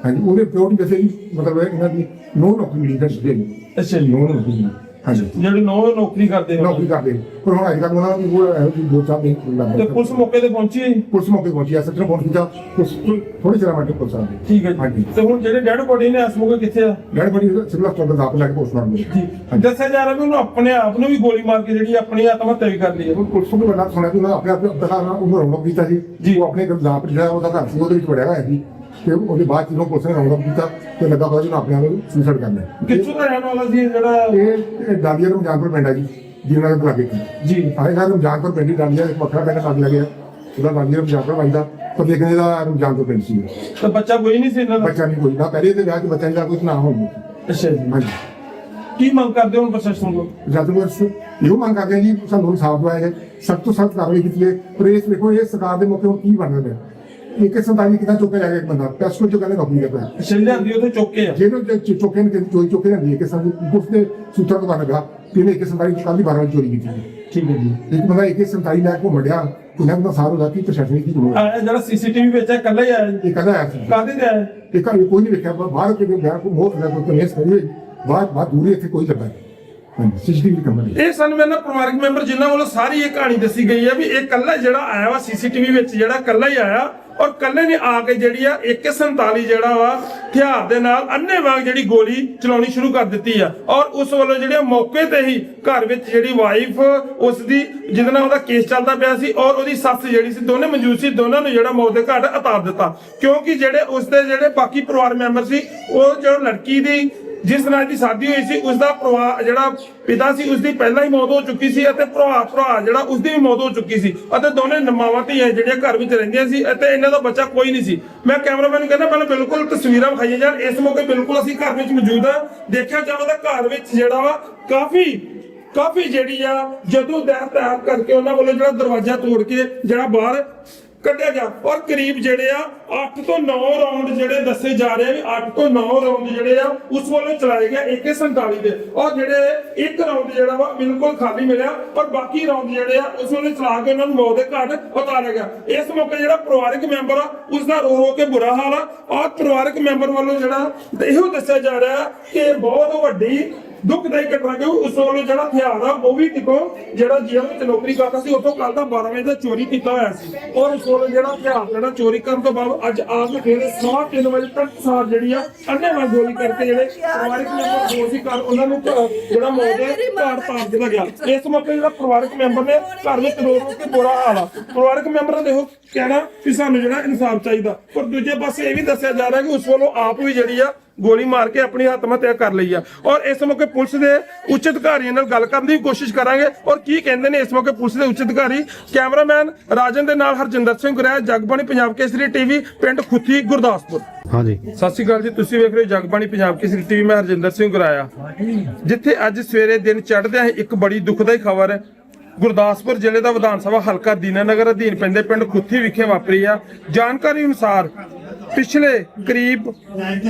[SPEAKER 2] ਹਾਂਜੀ ਉਹਦੇ ਪਿਓਰਟੀ ਬੇਸ ਹੀ ਮਤਲਬ ਇਹਨਾਂ ਦੀ ਨੋ ਨੌਕਰੀ ਮਿਲੀ ਸਿੱਧੇ
[SPEAKER 1] ਅੱਛਾ ਜੀ।
[SPEAKER 2] ਨੋ ਨੌਕਰੀ ਮਿਲੀ। ਹਾਂਜੀ।
[SPEAKER 1] ਜਿਹੜੇ ਨੌ ਨੌਕਰੀ ਕਰਦੇ
[SPEAKER 2] ਨੌਕਰੀ ਕਰਦੇ ਪਰ ਹੁਣ ਅੱਜ ਕੱਲ੍ਹ ਉਹਨਾਂ ਨੂੰ ਉਹ ਇਹੋ ਜਿਹੀ ਦੋ ਚਾਰ ਦਿਨ
[SPEAKER 1] ਤੇ
[SPEAKER 2] ਲੱਗਦਾ
[SPEAKER 1] ਪੁਲਿਸ ਮੌਕੇ ਤੇ ਪਹੁੰਚੀ? ਹੈ ਜੀ?
[SPEAKER 2] ਪੁਲਿਸ ਮੌਕੇ ਪਹੁੰਚੀ ਆ ਸੱਚਰ ਫੋਨ ਕੀਤਾ ਉਸ ਥੋੜੇ ਚਿਰ ਬਾਅਦ ਪੁਲਿਸ ਆ ਗਈ।
[SPEAKER 1] ਠੀਕ ਹੈ
[SPEAKER 2] ਹਾਂਜੀ।
[SPEAKER 1] ਜੀ ਤੇ ਹੁਣ ਜਿਹੜੇ ਡੈਡ ਬੋਡੀ ਨੇ ਇਸ ਮੌਕੇ ਕਿੱਥੇ ਆ?
[SPEAKER 2] ਗੜ ਬੜੀ ਸਿਵਲ ਹਸਪਤਾਲ ਦਾ ਦਾਖਲ ਲੈ ਕੇ ਪੋਸਟਮਾਰਟਮ
[SPEAKER 1] ਜੀ।
[SPEAKER 2] ਹਾਂਜੀ।
[SPEAKER 1] ਦੱਸਿਆ ਜਾ ਰਿਹਾ ਵੀ ਉਹਨੂੰ ਆਪਣੇ ਆਪ ਨੂੰ ਵੀ ਗੋਲੀ ਮਾਰ ਕੇ ਜਿਹੜੀ ਆਪਣੀ ਆਤਮ ਹੱਤਿਆ ਵੀ ਕਰ ਲਈ ਹੈ।
[SPEAKER 2] ਉਹ ਪੁਲਿਸ ਨੂੰ ਬੜਾ ਸੁਣਿਆ ਕਿ ਉਹਨਾਂ ਆਪਣੇ ਆਪ ਪਹਿਲਾਂ ਨਾ ਉਹਨੂੰ ਰੌਣਕ ਕੀਤਾ ਸੀ।
[SPEAKER 1] ਜੀ।
[SPEAKER 2] ਉਹ ਆਪਣੇ ਗਰਦਾਪ ਜਿਹੜਾ ਉਹਦਾ ਘਰ ਸੀ ਉਹਦੇ ਵਿੱਚ ਵੜਿਆ ਹੋਇਆ ਸੀ। ਤੇ ਉਹਦੇ ਬਾਅਦ ਜਦੋਂ ਪੁਲਿਸ ਨੇ ਰੌਣਕ ਕੀਤਾ ਤੇ ਲੱਗਾ ਪਤਾ ਜਿਹਨੂੰ ਆਪਣੇ ਆਪ ਨੂੰ ਸੁਸਾਈਡ ਕਰ ਲਿਆ।
[SPEAKER 1] ਕਿੱਥੋਂ ਦਾ ਰਹਿਣ ਵਾਲਾ ਸੀ ਇਹ ਜਿਹੜਾ?
[SPEAKER 2] ਇਹ ਇਹ ਡਾਲੀਆ ਨੂੰ ਜਾਨਪੁਰ ਪਿੰਡ ਆ ਜੀ ਜਿਹਨਾਂ ਦੇ ਲਾਗੇ
[SPEAKER 1] ਜੀ।
[SPEAKER 2] ਆਏ ਘਰ ਨੂੰ ਜਾਨਪੁਰ ਪਿੰਡ ਹੀ ਡਾਲੀਆ ਇੱਕ ਵੱਖਰਾ ਪਿੰਡ ਲੱਗ ਲੱਗਿਆ ਉਹਦਾ ਡਾਲੀਆ ਨੂੰ ਜਾਨਪੁਰ ਵੱਜਦਾ ਪਰ ਲੇਕਿਨ ਇਹਦਾ ਜਾਨਪੁਰ ਪਿੰਡ ਸੀ।
[SPEAKER 1] ਤੇ ਬੱਚਾ ਕੋਈ ਨਹੀਂ ਸੀ ਇਹਨਾਂ ਦਾ?
[SPEAKER 2] ਬੱਚਾ ਨਹੀਂ ਕੋਈ ਨਾ ਪਹਿਲੇ ਤੇ ਵਿਆਹ 'ਚ ਬੱਚਾ ਦਾ ਕੋਈ ਨਾ ਹੋਊ
[SPEAKER 1] ਅੱਛਾ ਜੀ।
[SPEAKER 2] ਹਾਂਜੀ।
[SPEAKER 1] ਕੀ ਮੰਗ ਕਰਦੇ ਹੋ ਹੁਣ ਪ੍ਰਸ਼ਾਸਨ ਕੋਲ
[SPEAKER 2] ਜਦ ਨੂੰ ਅਸੀਂ ਇਹੋ ਮੰਗ ਕਰਦੇ ਹਾਂ ਜੀ ਸਾਨੂੰ ਇਨਸਾਫ ਦਵਾਇਆ ਜਾਏ ਸਖਤ ਤੋਂ ਸਖਤ ਕਾਰਵਾਈ ਕੀਤੀ ਹੈ ਪਰ ਇਸ ਵੇਖੋ ਇਹ ਸਰਕਾਰ ਦੇ ਮੌਕੇ ਹੁਣ ਕੀ ਬਣ ਰਿਹਾ ਹੈ ਇੱਕ ਸੰਤਾਲੀ ਕਿਦਾਂ ਚੁੱਕਿਆ ਜਾ ਗਿਆ ਇੱਕ ਬੰਦਾ? ਪੈਸਕੋ ਚੁੱਕਿਆ ਨੇ ਨੌਕਰੀ ਕਰਦਾ। ਹੈ
[SPEAKER 1] ਅੱਛਾ ਲਿਆਂਦੀ ਉੱਥੇ ਚੁੱਕੇ ਆ।
[SPEAKER 2] ਜਿਹਨੂੰ ਜੇ ਚੁੱਕੇ ਨੇ ਚੋਰੀ ਚੁੱਕੇ ਨੇ ਇੱਕ ਸੰਤਾਲੀ ਪੁਲਿਸ ਦੇ ਸੂਤਰਾਂ ਤੋਂ ਬਣ ਗਿਆ ਕਿ ਇਹਨੇ ਇੱਕ ਸੰਤਾਲੀ ਕੱਲ ਦੀ 12 ਵਜੇ ਚੋਰੀ ਕੀਤੀ।
[SPEAKER 1] ਠੀਕ ਹੈ ਜੀ।
[SPEAKER 2] ਇੱਕ ਬੰਦਾ ਇੱਕ ਸੰਤਾਲੀ ਲੈ ਕੇ ਘੁੰਮ ਡਿਆ ਇਹਨਾਂ ਦਾ ਸਾਰ ਉਹਦਾ ਕੀ ਪ੍ਰਸ਼ਾਸਨ ਕੀ ਜ਼ਰੂਰਤ ਹੈ?
[SPEAKER 1] ਜਿਹੜਾ ਸੀਸੀਟੀਵੀ ਵਿੱਚ ਹੈ ਇਕੱਲਾ ਹੀ ਆਇਆ
[SPEAKER 2] ਇਹ? ਕਦਾ ਆਇਆ ਸੀ।
[SPEAKER 1] ਕਾਹਦੇ ਤੇ ਆਇਆ
[SPEAKER 2] ਇਹ? ਘਰ ਕੋਈ ਨਹੀਂ ਵੇਖਿਆ ਬਾਹਰ ਕਿਤੇ ਗਿਆ ਕੋਈ ਮੋਹ ਨਾ ਕੋਈ ਕਰੀ ਹੋਈ ਬਾਹਰ ਬਾਹਰ ਦੂਰੀ ਇੱਥੇ ਕੋਈ ਲੱਗਾ ਨਹੀਂ। ਸੀਸੀਟੀਵੀ ਕੈਮਰਾ
[SPEAKER 1] ਇਹ ਸਾਨੂੰ ਮੇਰੇ ਨਾਲ ਪਰਿਵਾਰਕ ਮੈਂਬਰ ਜਿਨ੍ਹਾਂ ਵੱਲੋਂ ਸਾਰੀ ਇਹ ਕਹਾਣੀ ਦੱਸੀ ਗਈ ਹੈ ਵੀ ਇਹ ਕੱਲਾ ਜਿਹੜਾ ਆਇਆ ਵਾ ਸੀਸੀਟੀਵੀ ਵਿੱਚ ਜਿਹੜਾ ਕੱਲਾ ਹੀ ਆਇਆ ਔਰ ਕੱਲੇ ਨੇ ਆ ਕੇ ਜਿਹੜੀ ਆ 147 ਜਿਹੜਾ ਵਾ, ਹਥਿਆਰ ਦੇ ਨਾਲ ਅੰਨੇ ਵਾਂਗ ਜਿਹੜੀ ਗੋਲੀ ਚਲਾਉਣੀ ਸ਼ੁਰੂ ਕਰ ਦਿੱਤੀ ਆ। ਔਰ ਉਸ ਵੱਲੋਂ ਜਿਹੜੇ ਮੌਕੇ ਤੇ ਹੀ ਘਰ ਵਿੱਚ ਜਿਹੜੀ ਵਾਈਫ ਉਸ ਦੀ ਜਿਹਦੇ ਨਾਲ ਉਹਦਾ ਕੇਸ ਚੱਲਦਾ ਪਿਆ ਸੀ ਔਰ ਉਹਦੀ ਸੱਸ ਜਿਹੜੀ ਸੀ, ਦੋਨੇ ਮੌਜੂਦ ਸੀ, ਦੋਨਾਂ ਨੂੰ ਜਿਹੜਾ ਮੌਤ ਦੇ ਘਾਟ ਉਤਾਰ ਦਿੱਤਾ। ਕਿਉਂਕਿ ਜਿਹੜੇ ਉਸ ਦੇ ਜਿਹੜੇ ਬਾਕੀ ਪਰਿਵਾਰ ਮੈਂਬਰ ਸੀ, ਉਹ ਜੋ ਲੜਕੀ ਦੀ ਜਿਸ ਨਾਲ ਦੀ ਸ਼ਾਦੀ ਹੋਈ ਸੀ ਉਸ ਦਾ ਪਰਿਵਾਰ ਜਿਹੜਾ ਪਿਤਾ ਸੀ ਉਸ ਦੀ ਪਹਿਲਾਂ ਹੀ ਮੌਤ ਹੋ ਚੁੱਕੀ ਸੀ ਅਤੇ ਭਰਾ ਭਰਾ ਜਿਹੜਾ ਉਸ ਦੀ ਵੀ ਮੌਤ ਹੋ ਚੁੱਕੀ ਸੀ। ਅਤੇ ਦੋਨੇ ਮਾਵਾਂ ਧੀਆਂ ਜਿਹੜੀਆਂ ਘਰ ਵਿੱਚ ਰਹਿੰਦੀਆਂ ਸੀ ਅਤੇ ਇਹਨਾਂ ਦਾ ਬੱਚਾ ਕੋਈ ਨਹੀਂ ਸੀ। ਮੈਂ ਕੈਮਰਾਮੈਨ ਨੂੰ ਕਹਿੰਦਾ, ਮੈਨੂੰ ਬਿਲਕੁਲ ਤਸਵੀਰਾਂ ਵਿਖਾਈਆਂ ਜਾਣ। ਇਸ ਮੌਕੇ ਬਿਲਕੁਲ ਅਸੀਂ ਘਰ ਵਿੱਚ ਮੌਜੂਦ ਆ ਦੇਖਿਆ ਜਾਵੇ ਤਾਂ ਘਰ ਵਿੱਚ ਜਿਹੜਾ ਵਾ, ਕਾਫੀ ਕਾਫੀ ਜਿਹੜੀ ਆ, ਜਦੋਂ ਦਹਿ ਤਿਆਰ ਕਰਕੇ ਉਹਨਾਂ ਵੱਲੋਂ ਜਿਹੜਾ ਦਰਵਾਜ਼ਾ ਤੋੜ ਕੇ ਜਿਹੜਾ ਬਾਹਰ ਕੱਢਿਆ ਗਿਆ। ਔਰ ਕਰੀਬ ਜਿਹੜੇ ਆ 8 ਤੋਂ 9 ਰਾਉਂਡ ਜਿਹੜੇ ਦੱਸੇ ਜਾ ਰਹੇ ਵੀ 8 ਤੋਂ 9 ਰਾਉਂਡ ਜਿਹੜੇ ਆ, ਉਸ ਵੱਲੋਂ ਚਲਾਏ ਗਏ AK47 ਦੇ। ਔਰ ਜਿਹੜੇ ਇੱਕ ਰਾਉਂਡ ਜਿਹੜਾ ਵਾ, ਬਿਲਕੁਲ ਖਾਲੀ ਮਿਲਿਆ। ਔਰ ਬਾਕੀ ਰਾਉਂਡ ਜਿਹੜੇ ਆ, ਉਸ ਵੱਲੋਂ ਚਲਾ ਕੇ ਉਹਨਾਂ ਨੂੰ ਮੌਤ ਦੇ ਘਾਟ ਉਤਾਰਿਆ ਗਿਆ। ਇਸ ਮੌਕੇ ਜਿਹੜਾ ਪਰਿਵਾਰਕ ਮੈਂਬਰ ਆ ਉਸ ਦਾ ਰੋ ਰੋ ਕੇ ਬੁਰਾ ਹਾਲ ਆ। ਔਰ ਪਰਿਵਾਰਕ ਮੈਂਬਰ ਵੱਲੋਂ ਜਿਹੜਾ ਇਹੋ ਦੱਸਿਆ ਜਾ ਰਿਹਾ ਕਿ ਬਹੁਤ ਵੱਡੀ ਦੁੱਖਦਾਈ ਘਟਨਾ ਕਿ ਉਸ ਵੱਲੋਂ ਜਿਹੜਾ ਹਥਿਆਰ ਆ, ਉਹ ਵੀ ਕਿਤੋਂ ਜਿਹੜਾ ਜੇਲ੍ਹ ਵਿੱਚ ਨੌਕਰੀ ਕਰਦਾ ਸੀ, ਉੱਥੋਂ ਕੱਲ ਦਾ 12 ਵਜੇ ਦਾ ਚੋਰੀ ਕੀਤਾ ਹੋਇਆ ਸੀ। ਔਰ ਉਸ ਵੱਲੋਂ ਜਿਹੜਾ ਹਥਿਆਰ ਜਿਹੜਾ ਚੋਰੀ ਕਰਨ ਤੋਂ ਬਾਅਦ ਅੱਜ ਆਪ ਕੇ ਫਿਰ ਸਵਾ ਵਜੇ ਤੱਕ ਸਾਰ ਜਿਹੜੀ ਆ ਅੰਨੇ ਵਾਰ ਗੋਲੀ ਕਰਕੇ ਜਿਹੜੇ ਪਰਿਵਾਰਕ ਮੈਂਬਰ ਦੋ ਸੀ ਘਰ, ਉਹਨਾਂ ਨੂੰ ਘ- ਜਿਹੜਾ ਮੌਤ ਦੇ ਘਾਟ ਪਾਰ ਦਿੱਤਾ ਗਿਆ। ਇਸ ਮੌਕੇ ਜਿਹੜਾ ਪਰਿਵਾਰਕ ਮੈਂਬਰ ਨੇ ਘਰ ਵਿੱਚ ਰੋ ਰੋ ਕੇ ਬੁਰਾ ਹਾਲ ਆ। ਪਰਿਵਾਰਕ ਮੈਂਬਰਾਂ ਦੇ ਉਹ ਕਹਿਣਾ ਕਿ ਸਾਨੂੰ ਜਿਹੜਾ ਇਨਸਾਫ ਚਾਹੀਦਾ। ਪਰ ਦੂਜੇ ਪਾਸੇ ਇਹ ਵੀ ਦੱਸਿਆ ਜਾ ਰਿਹਾ ਕਿ ਉਸ ਵੱਲੋਂ ਆਪ ਵੀ ਜਿਹੜੀ ਆ ਗੋਲੀ ਮਾਰ ਕੇ ਆਪਣੀ ਆਤਮ ਹੱਤਿਆ ਕਰ ਲਈ ਆ। ਔਰ ਇਸ ਮੌਕੇ ਪੁਲਿਸ ਦੇ ਉੱਚ ਅਧਿਕਾਰੀਆਂ ਨਾਲ ਗੱਲ ਕਰਨ ਦੀ ਕੋਸ਼ਿਸ਼ ਕਰਾਂਗੇ। ਔਰ ਕੀ ਕਹਿੰਦੇ ਨੇ ਇਸ ਮੌਕੇ ਪੁਲਿਸ ਦੇ ਉੱਚ ਅਧਿਕਾਰੀ? ਕੈਮਰਾਮੈਨ ਰਾਜਨ ਦੇ ਨਾਲ ਹਰਜਿੰਦਰ ਸਿੰਘ ਗੁਰੇਆ ਜਗਬਾਣੀ ਪੰਜਾਬ ਕੇਸਰੀ ਟੀਵੀ ਪਿੰਡ ਖੁੱਥੀ ਗੁਰਦਾਸਪੁਰ।
[SPEAKER 3] ਹਾਂਜੀ।
[SPEAKER 1] ਸਤਿ ਸ਼੍ਰੀ ਅਕਾਲ ਜੀ ਤੁਸੀਂ ਵੇਖ ਰਹੇ ਹੋ ਜਗਬਾਣੀ ਪੰਜਾਬ ਕੇਸਰੀ ਟੀਵੀ। ਮੈਂ ਹਰਜਿੰਦਰ ਸਿੰਘ ਗੁਰਾਇਆ ਜਿੱਥੇ ਅੱਜ ਸਵੇਰੇ ਦਿਨ ਚੜ੍ਹਦਿਆਂ ਹੀ ਇੱਕ ਬੜੀ ਦੁਖਦਾਈ ਖਬਰ ਹੈ ਗੁਰਦਾਸਪੁਰ ਜ਼ਿਲ੍ਹੇ ਦਾ ਵਿਧਾਨ ਸਭਾ ਹਲਕਾ ਦੀਨਾਨਗਰ ਅਧੀਨ ਪੈਂਦੇ ਪਿੰਡ ਖੁੱਥੀ ਵਿਖੇ ਵਾਪਰੀ ਆ। ਜਾਣਕਾਰੀ ਅਨੁਸਾਰ ਪਿਛਲੇ ਕਰੀਬ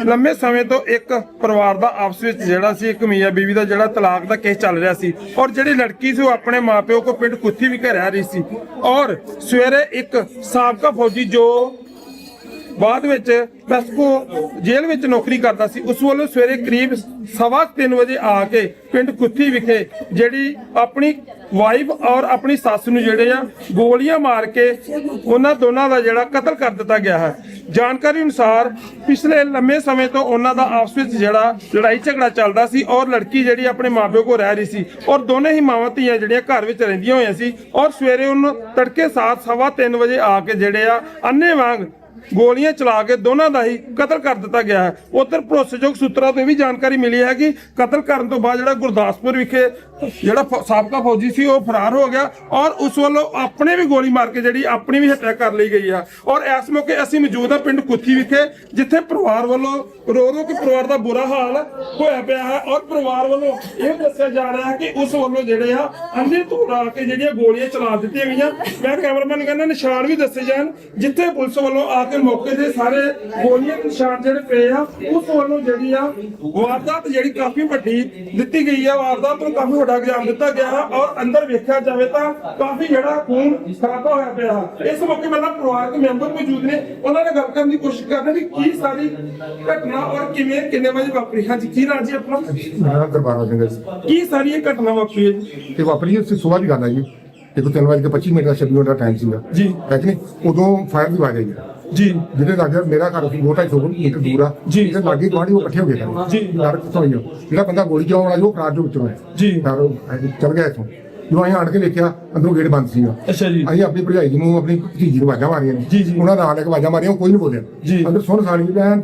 [SPEAKER 1] ਲੰਮੇ ਸਮੇਂ ਤੋਂ ਇੱਕ ਪਰਿਵਾਰ ਦਾ ਆਪਸ ਵਿੱਚ ਜਿਹੜਾ ਸੀ, ਇੱਕ ਮੀਆਂ ਬੀਵੀ ਦਾ ਜਿਹੜਾ ਤਲਾਕ ਦਾ ਕੇਸ ਚੱਲ ਰਿਹਾ ਸੀ ਔਰ ਜਿਹੜੀ ਲੜਕੀ ਸੀ ਉਹ ਆਪਣੇ ਮਾਪਿਓ ਕੋ ਪਿੰਡ ਕੁੱਥੀ ਵਿਖੇ ਰਹਿ ਰਹੀ ਸੀ ਔਰ ਸਵੇਰੇ ਇੱਕ ਸਾਬਕਾ ਫੌਜੀ ਜੋ ਬਾਅਦ ਵਿੱਚ ਪੈਸਕੋ ਜੇਲ੍ਹ ਵਿੱਚ ਨੌਕਰੀ ਕਰਦਾ ਸੀ, ਉਸ ਵੱਲੋਂ ਸਵੇਰੇ ਕਰੀਬ ਸਵਾ ਕੁ ਤਿੰਨ ਵਜੇ ਆ ਕੇ ਪਿੰਡ ਕੁੱਥੀ ਵਿਖੇ ਜਿਹੜੀ ਆਪਣੀ ਵਾਈਫ ਔਰ ਆਪਣੀ ਸੱਸ ਨੂੰ ਜਿਹੜੇ ਆ ਗੋਲੀਆਂ ਮਾਰ ਕੇ ਉਹਨਾਂ ਦੋਨਾਂ ਦਾ ਜਿਹੜਾ ਕਤਲ ਕਰ ਦਿੱਤਾ ਗਿਆ ਹੈ। ਜਾਣਕਾਰੀ ਅਨੁਸਾਰ ਪਿਛਲੇ ਲੰਮੇ ਸਮੇਂ ਤੋਂ ਉਹਨਾਂ ਦਾ ਆਪਸ ਵਿੱਚ ਜਿਹੜਾ ਲੜਾਈ ਝਗੜਾ ਚੱਲਦਾ ਸੀ ਔਰ ਲੜਕੀ ਜਿਹੜੀ ਆਪਣੇ ਮਾਪਿਓ ਕੋਲ ਰਹਿ ਰਹੀ ਸੀ ਔਰ ਦੋਨੇ ਹੀ ਮਾਵਾਂ ਧੀਆਂ ਜਿਹੜੀਆਂ ਘਰ ਵਿੱਚ ਰਹਿੰਦੀਆਂ ਹੋਈਆਂ ਸੀ ਔਰ ਸਵੇਰੇ ਉਹਨੂੰ ਤੜਕੇ ਸਾਤ ਸਵਾ ਤਿੰਨ ਵਜੇ ਆ ਕੇ ਜਿਹੜੇ ਆ ਅੰਨੇ ਵਾਂਗ ਗੋਲੀਆਂ ਚਲਾ ਕੇ ਦੋਨਾਂ ਦਾ ਹੀ ਕਤਲ ਕਰ ਦਿੱਤਾ ਗਿਆ ਹੈ। ਉਧਰ ਭਰੋਸੇਯੋਗ ਸੂਤਰਾਂ ਤੋਂ ਇਹ ਵੀ ਜਾਣਕਾਰੀ ਮਿਲੀ ਹੈ ਕਿ ਕਤਲ ਕਰਨ ਤੋਂ ਬਾਅਦ ਜਿਹੜਾ ਗੁਰਦਾਸਪੁਰ ਵਿਖੇ ਜਿਹੜਾ ਸਾਬਕਾ ਫੌਜੀ ਸੀ, ਉਹ ਫਰਾਰ ਹੋ ਗਿਆ ਔਰ ਉਸ ਵੱਲੋਂ ਆਪਣੇ ਵੀ ਗੋਲੀ ਮਾਰ ਕੇ ਜਿਹੜੀ ਆਪਣੀ ਵੀ ਹੱਤਿਆ ਕਰ ਲਈ ਗਈ ਆ ਔਰ ਇਸ ਮੌਕੇ ਅਸੀਂ ਮੌਜੂਦ ਹਾਂ ਪਿੰਡ ਕੁੱਥੀ ਵਿਖੇ, ਜਿੱਥੇ ਪਰਿਵਾਰ ਵੱਲੋਂ ਰੋ ਰੋ ਕੇ ਪਰਿਵਾਰ ਦਾ ਬੁਰਾ ਹਾਲ ਹੋਇਆ ਪਿਆ ਹੈ ਔਰ ਪਰਿਵਾਰ ਵੱਲੋਂ ਇਹ ਦੱਸਿਆ ਜਾ ਰਿਹਾ ਹੈ ਕਿ ਉਸ ਵੱਲੋਂ ਜਿਹੜੇ ਆ ਅੰਨੇ ਧੂੜ ਆ ਕੇ ਜਿਹੜੀਆਂ ਗੋਲੀਆਂ ਚਲਾ ਦਿੱਤੀਆਂ ਗਈਆਂ। ਮੈਂ ਕੈਮਰਾਮੈਨ ਕਹਿੰਦਾ ਨਿਸ਼ਾਨ ਵੀ ਦੱਸੇ ਜਾਣ, ਜਿੱਥੇ ਪੁਲਿਸ ਵੱਲੋਂ ਆ ਕੇ ਮੌਕੇ ਦੇ ਸਾਰੇ ਗੋਲੀਆਂ ਦੇ ਨਿਸ਼ਾਨ ਜਿਹੜੇ ਪਏ ਆ ਉਸ ਵੱਲੋਂ ਜਿਹੜੀ ਆ ਵਾਰਦਾਤ ਜਿਹੜੀ ਕਾਫੀ ਵੱਡੀ ਦਿੱਤੀ ਗਈ ਆ। ਵਾਰਦਾਤ ਨੂੰ ਕਾਫੀ ਵੱਡਾ ਅੰਜਾਮ ਦਿੱਤਾ ਗਿਆ ਹੈ ਔਰ ਅੰਦਰ ਵੇਖਿਆ ਜਾਵੇ ਤਾਂ ਕਾਫੀ ਜਿਹੜਾ ਖੂਨ ਖਰਾਬਾ ਹੋਇਆ ਪਿਆ ਹੈ ਇਸ ਮੌਕੇ ਮੇਰੇ ਨਾਲ ਪਰਿਵਾਰਕ ਮੈਂਬਰ ਮੌਜੂਦ ਨੇ। ਉਹਨਾਂ ਨਾਲ ਗੱਲ ਕਰਨ ਦੀ ਕੋਸ਼ਿਸ਼ ਕਰਦੇ ਵੀ ਕੀ ਸਾਰੀ ਘਟਨਾ ਔਰ ਕਿਵੇਂ ਕਿੰਨੇ ਵਜੇ ਵਾਪਰੀ। ਹਾਂਜੀ ਕੀ ਨਾਂ ਜੀ ਆਪਣਾ?
[SPEAKER 2] ਮੇਰਾ ਦਰਬਾਰਾ ਸਿੰਘ ਹੈ ਜੀ।
[SPEAKER 1] ਕੀ ਸਾਰੀ ਇਹ ਘਟਨਾ ਵਾਪਰੀ ਹੈ ਜੀ?
[SPEAKER 2] ਤੇ ਵਾਪਰੀ ਇਸ ਸਵੇਰ ਦੀ ਗੱਲ ਹੈ ਜੀ। ਦੇਖੋ ਤਿੰਨ ਵਜੇ ਕੇ 25 ਮਿੰਟ ਦਾ 26 ਮਿੰਟ ਦਾ ਟਾਈਮ ਸੀਗਾ।
[SPEAKER 1] ਜੀ।
[SPEAKER 2] ਹੈ ਕਿ ਨਹੀਂ? ਉਦੋਂ ਫਾਇਰ ਦੀ ਆਵਾਜ਼ ਆਈ ਹੈ।
[SPEAKER 1] ਜੀ
[SPEAKER 2] ਜਿਹਦੇ ਲੱਗੇ ਮੇਰਾ ਘਰ ਸੀ ਮੋਟਾ ਸੌ ਇੱਕ ਦੂਰ ਆ
[SPEAKER 1] ਜੀ।
[SPEAKER 2] ਜਿਹਦੇ ਲਾਗੇ ਗਵਾਂਢੀ ਉਹ ਇਕੱਠੇ ਹੋ ਗਏ ਸਨ
[SPEAKER 1] ਜੀ।
[SPEAKER 2] ਲੜ ਕਿੱਥੋਂ ਆਈ ਉਹ? ਜਿਹੜਾ ਬੰਦਾ ਗੋਲੀ ਚਲਾਉਣ ਵਾਲਾ ਸੀ, ਉਹ ਕਾਰ ਦੇ ਵਿੱਚੋਂ ਹੈ
[SPEAKER 1] ਜੀ।
[SPEAKER 2] ਉਹ ਚੱਲ ਗਿਆ ਇੱਥੋਂ ਜਦੋਂ ਅਸੀਂ ਆਣ ਕੇ ਦੇਖਿਆ ਅੰਦਰੋਂ ਗੇਟ ਬੰਦ ਸੀਗਾ
[SPEAKER 1] ਅੱਛਾ ਜੀ
[SPEAKER 2] ਅਸੀਂ ਆਪਣੀ ਭਰਜਾਈ ਨੂੰ ਆਪਣੀ ਭਤੀਜੀ ਨੂੰ ਆਵਾਜ਼ਾਂ ਮਾਰੀਆਂ ਨੇ
[SPEAKER 1] ਜੀ, ਜੀ।
[SPEAKER 2] ਉਹਨਾਂ ਨਾਲ ਲੈ ਕੇ ਆਵਾਜ਼ਾਂ ਮਾਰੀਆਂ ਉਹ ਕੋਈ ਨਹੀਂ ਬੋਲਿਆ
[SPEAKER 1] ਜੀ।
[SPEAKER 2] ਅੰਦਰ ਸੁਣ ਸਾਰੀ ਲੈਣ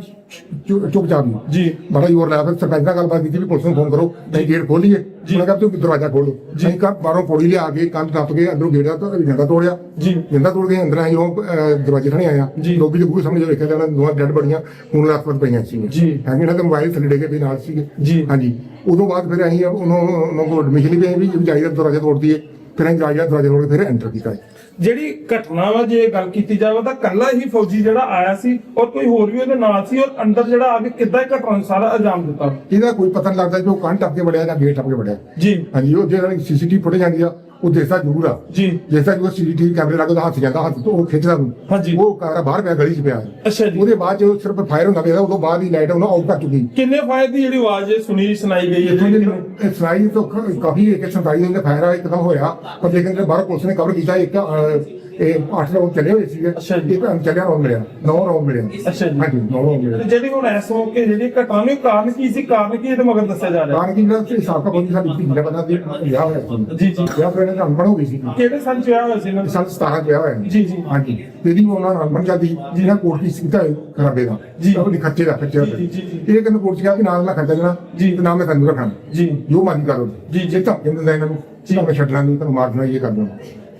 [SPEAKER 2] ਚੁੱਪ ਚਾਪ ਨਹੀਂ
[SPEAKER 1] ਜੀ।
[SPEAKER 2] ਬੜਾ ਜ਼ੋਰ ਲਾਇਆ ਫਿਰ ਸਰਪੰਚ ਨਾਲ ਗੱਲਬਾਤ ਕੀਤੀ ਵੀ ਪੁਲਿਸ ਨੂੰ ਫੋਨ ਕਰੋ ਨਹੀਂ ਗੇਟ ਖੋਲੀਏ। ਉਹਨਾਂ ਕਹਿੰਦਾ ਤੂੰ ਦਰਵਾਜ਼ਾ ਖੋਲੋ ਅਸੀਂ ਘਰ ਬਾਹਰੋਂ ਪੌੜੀ ਲਿਆ ਕੇ ਕੰਧ ਟੱਪ ਕੇ ਅੰਦਰੋਂ ਗੇਟ ਦਾ ਜਿੰਦਾ ਤੋੜਿਆ।
[SPEAKER 1] ਜੀ।
[SPEAKER 2] ਜਿੰਦਾ ਤੋੜ ਕੇ ਅੰਦਰ ਆਈ ਉਹ ਦਰਵਾਜ਼ੇ ਥਾਣੇ ਆਇਆ।
[SPEAKER 1] ਜੀ।
[SPEAKER 2] ਲੋਬੀ ਦੇ ਬੂਹੇ ਸਾਹਮਣੇ ਜਦੋਂ ਵੇਖਿਆ ਤਾਂ ਦੋਹਾਂ ਡੈਡ ਬੜੀਆਂ ਹੁਣ ਲੱਤ ਪਈਆਂ ਸੀ
[SPEAKER 1] ਜੀ।
[SPEAKER 2] ਹੈਗੇ ਇਹਨਾਂ ਦੇ ਮੋਬਾਈਲ ਥੱਲੇ ਡੇਗੇ ਵੀ ਨਾਲ ਸੀਗੇ।
[SPEAKER 1] ਜੀ।
[SPEAKER 2] ਹਾਂਜੀ। ਉਦੋਂ ਬਾਅਦ ਫਿਰ ਅਸੀਂ ਉਹਨੂੰ ਉਹਨਾਂ ਕੋਲ ਐਡਮਿਸ਼ਨ ਵੀ ਵੀ ਜਾਈਦਾ ਦਰਵਾਜ਼ਾ ਤੋੜਦੀ ਹੈ ਫਿਰ ਅਸੀਂ ਜਾਈਦਾ ਦਰਵਾਜ਼ਾ ਤੋੜ ਕੇ ਫਿਰ ਐਂਟਰ ਕੀਤਾ।
[SPEAKER 1] ਜਿਹੜੀ ਘਟਨਾ ਵਾ ਜੇ ਗੱਲ ਕੀਤੀ ਜਾਵੇ ਤਾਂ ਕੱਲਾ ਹੀ ਫੌਜੀ ਜਿਹੜਾ ਆਇਆ ਸੀ ਔਰ ਕੋਈ ਹੋਰ ਵੀ ਉਹਦੇ ਨਾਲ ਸੀ ਔਰ ਅੰਦਰ ਜਿਹੜਾ ਆ ਕੇ ਕਿੱਦਾਂ ਇਹ ਘਟਨਾ ਨੂੰ ਸਾਰਾ ਅੰਜਾਮ ਦਿੱਤਾ?
[SPEAKER 2] ਇਹਦਾ ਕੋਈ ਪਤਾ ਨਹੀਂ ਲੱਗਦਾ ਕਿ ਉਹ ਕੰਨ ਟੱਪ ਕੇ ਵੜਿਆ ਜਾਂ ਗੇਟ ਟੱਪ ਕੇ ਵੜਿਆ।
[SPEAKER 1] ਜੀ।
[SPEAKER 2] ਹਾਂਜੀ ਉਹ ਜਿਹੜਾ ਸੀਸੀਟੀਵੀ ਫੁਟੇਜ ਆਂਦੀ ਆ ਉਹ ਦੇਖਦਾ ਜ਼ਰੂਰ ਆ।
[SPEAKER 1] ਜੀ।
[SPEAKER 2] ਦੇਖਦਾ ਜਦੋਂ ਸੀਸੀਟੀਵੀ ਕੈਮਰੇ ਲੱਗੇ ਉਹਦਾ ਹੱਥ ਜਾਂਦਾ ਹੱਥ ਤੋਂ ਉਹ ਖਿੱਚਦਾ ਨੂੰ
[SPEAKER 1] ਹਾਂਜੀ।
[SPEAKER 2] ਉਹ ਕਾਰਾ ਬਾਹਰ ਪਿਆ ਗਲੀ 'ਚ ਪਿਆ।
[SPEAKER 1] ਅੱਛਾ ਜੀ।
[SPEAKER 2] ਉਹਦੇ ਬਾਅਦ ਜਦੋਂ ਸਿਰਫ ਫਾਇਰ ਹੁੰਦਾ ਪਿਆ ਉਦੋਂ ਬਾਅਦ ਹੀ ਲਾਈਟ ਉਹਨਾਂ ਆਊਟ ਕਰ ਚੁੱਕੀ।
[SPEAKER 1] ਕਿੰਨੇ ਫਾਇਰ ਦੀ ਜਿਹੜੀ ਆਵਾਜ਼ ਸੁਣੀ ਸੁਣਾਈ ਗਈ ਹੈ ਜੀ?
[SPEAKER 2] ਦੇ ਸਰਾਈ ਤੋਂ ਕ- ਕਾਫੀ ਇੱਕ ਸੰਤਾਈ ਦੇ ਫਾਇਰ ਆ ਇੱਕਦਮ ਹੋਇਆ ਪਰ ਲੇਕਿਨ ਜਿਹੜੇ ਬਾਹਰ ਪੁਲਿਸ ਨੇ ਕਵਰ ਕੀਤਾ ਇੱਕ ਅਹ, ਇਹ 8 ਰਾਉਂਡ ਚੱਲੇ ਹੋਏ ਸੀਗੇ।
[SPEAKER 1] ਅੱਛਾ ਜੀ।
[SPEAKER 2] ਇੱਕ ਚੱਲਿਆ ਰਾਉਂਡ ਮਿਲਿਆ। 9 ਰਾਉਂਡ ਮਿਲਿਆ
[SPEAKER 1] ਅੱਛਾ ਜੀ।
[SPEAKER 2] ਹਾਂਜੀ 9 ਰਾਉਂਡ ਮਿਲਿਆ
[SPEAKER 1] ਤੇ ਜਿਹੜੀ ਹੁਣ ਇਸ ਮੌਕੇ ਜਿਹੜੀ ਘਟਨਾ ਨੂੰ ਕਾਰਨ ਕੀ ਸੀ? ਕਾਰਨ ਕੀ ਇਹਦੇ ਮਗਰ ਦੱਸਿਆ ਜਾ ਰਿਹਾ?
[SPEAKER 2] ਕਾਰਨ ਕੀ ਜਿਹੜਾ ਸਾਬਕਾ ਪੁਲਿਸ ਸਾਡੀ ਧੀ ਦਾ ਬੰਦਾ ਦੀ ਵਿਆਹ ਹੋਇਆ ਸੀ।
[SPEAKER 1] ਜੀ ਜੀ।
[SPEAKER 2] ਵਿਆਹ ਫਿਰ ਇਹਨਾਂ ਦਾ ਅਨਪੜ੍ਹ ਹੋ ਗਈ ਸੀ।
[SPEAKER 1] ਕਿਹੜੇ ਸੰਨ ਚ ਵਿਆਹ ਹੋਇਆ ਸੀ ਇਹਨਾਂ ਦਾ?
[SPEAKER 2] ਸਾਲ 17 ਚ ਵਿਆਹ ਹੋਇਆ।
[SPEAKER 1] ਜੀ, ਜੀ।
[SPEAKER 2] ਹਾਂਜੀ। ਤੇਰੀ ਉਹਨਾਂ ਨਾਲ ਬਣ ਜਾਂਦੀ ਜਿਹਨਾਂ ਕੋਰਟ ਕੀ ਸਿੱਧਾ ਖਰਾਬੇ ਦਾ।
[SPEAKER 1] ਜੀ।
[SPEAKER 2] ਉਹ ਖਰਚੇ ਦਾ ਖਰਚੇ ਦਾ
[SPEAKER 1] ਜੀ, ਜੀ, ਜੀ।
[SPEAKER 2] ਇਹ ਕਹਿੰਦੇ ਕੋਰਟ ਚ ਕਿਹਾ ਵੀ ਨਾਲ ਮੈਂ ਖਰਚਾ ਦੇਣਾ
[SPEAKER 1] ਜੀ।
[SPEAKER 2] ਤੇ ਨਾ ਮੈਂ ਤੈਨੂੰ ਰੱਖਣਾ।
[SPEAKER 1] ਜੀ।
[SPEAKER 2] ਜੋ ਮਰਜ਼ੀ ਕਰੋ
[SPEAKER 1] ਜੀ, ਜੀ।
[SPEAKER 2] ਜੇ ਧਮਕੀ ਦਿੰਦਾ ਇਹਨਾਂ ਨੂੰ। ਜੀ। ਮੈਂ ਛੱਡਣਾ ਨਹੀਂ ਤੁਹਾਨੂੰ ਮਾਰ ਦੇਣਾ ਇਹ ਕਰ ਦੇਣਾ।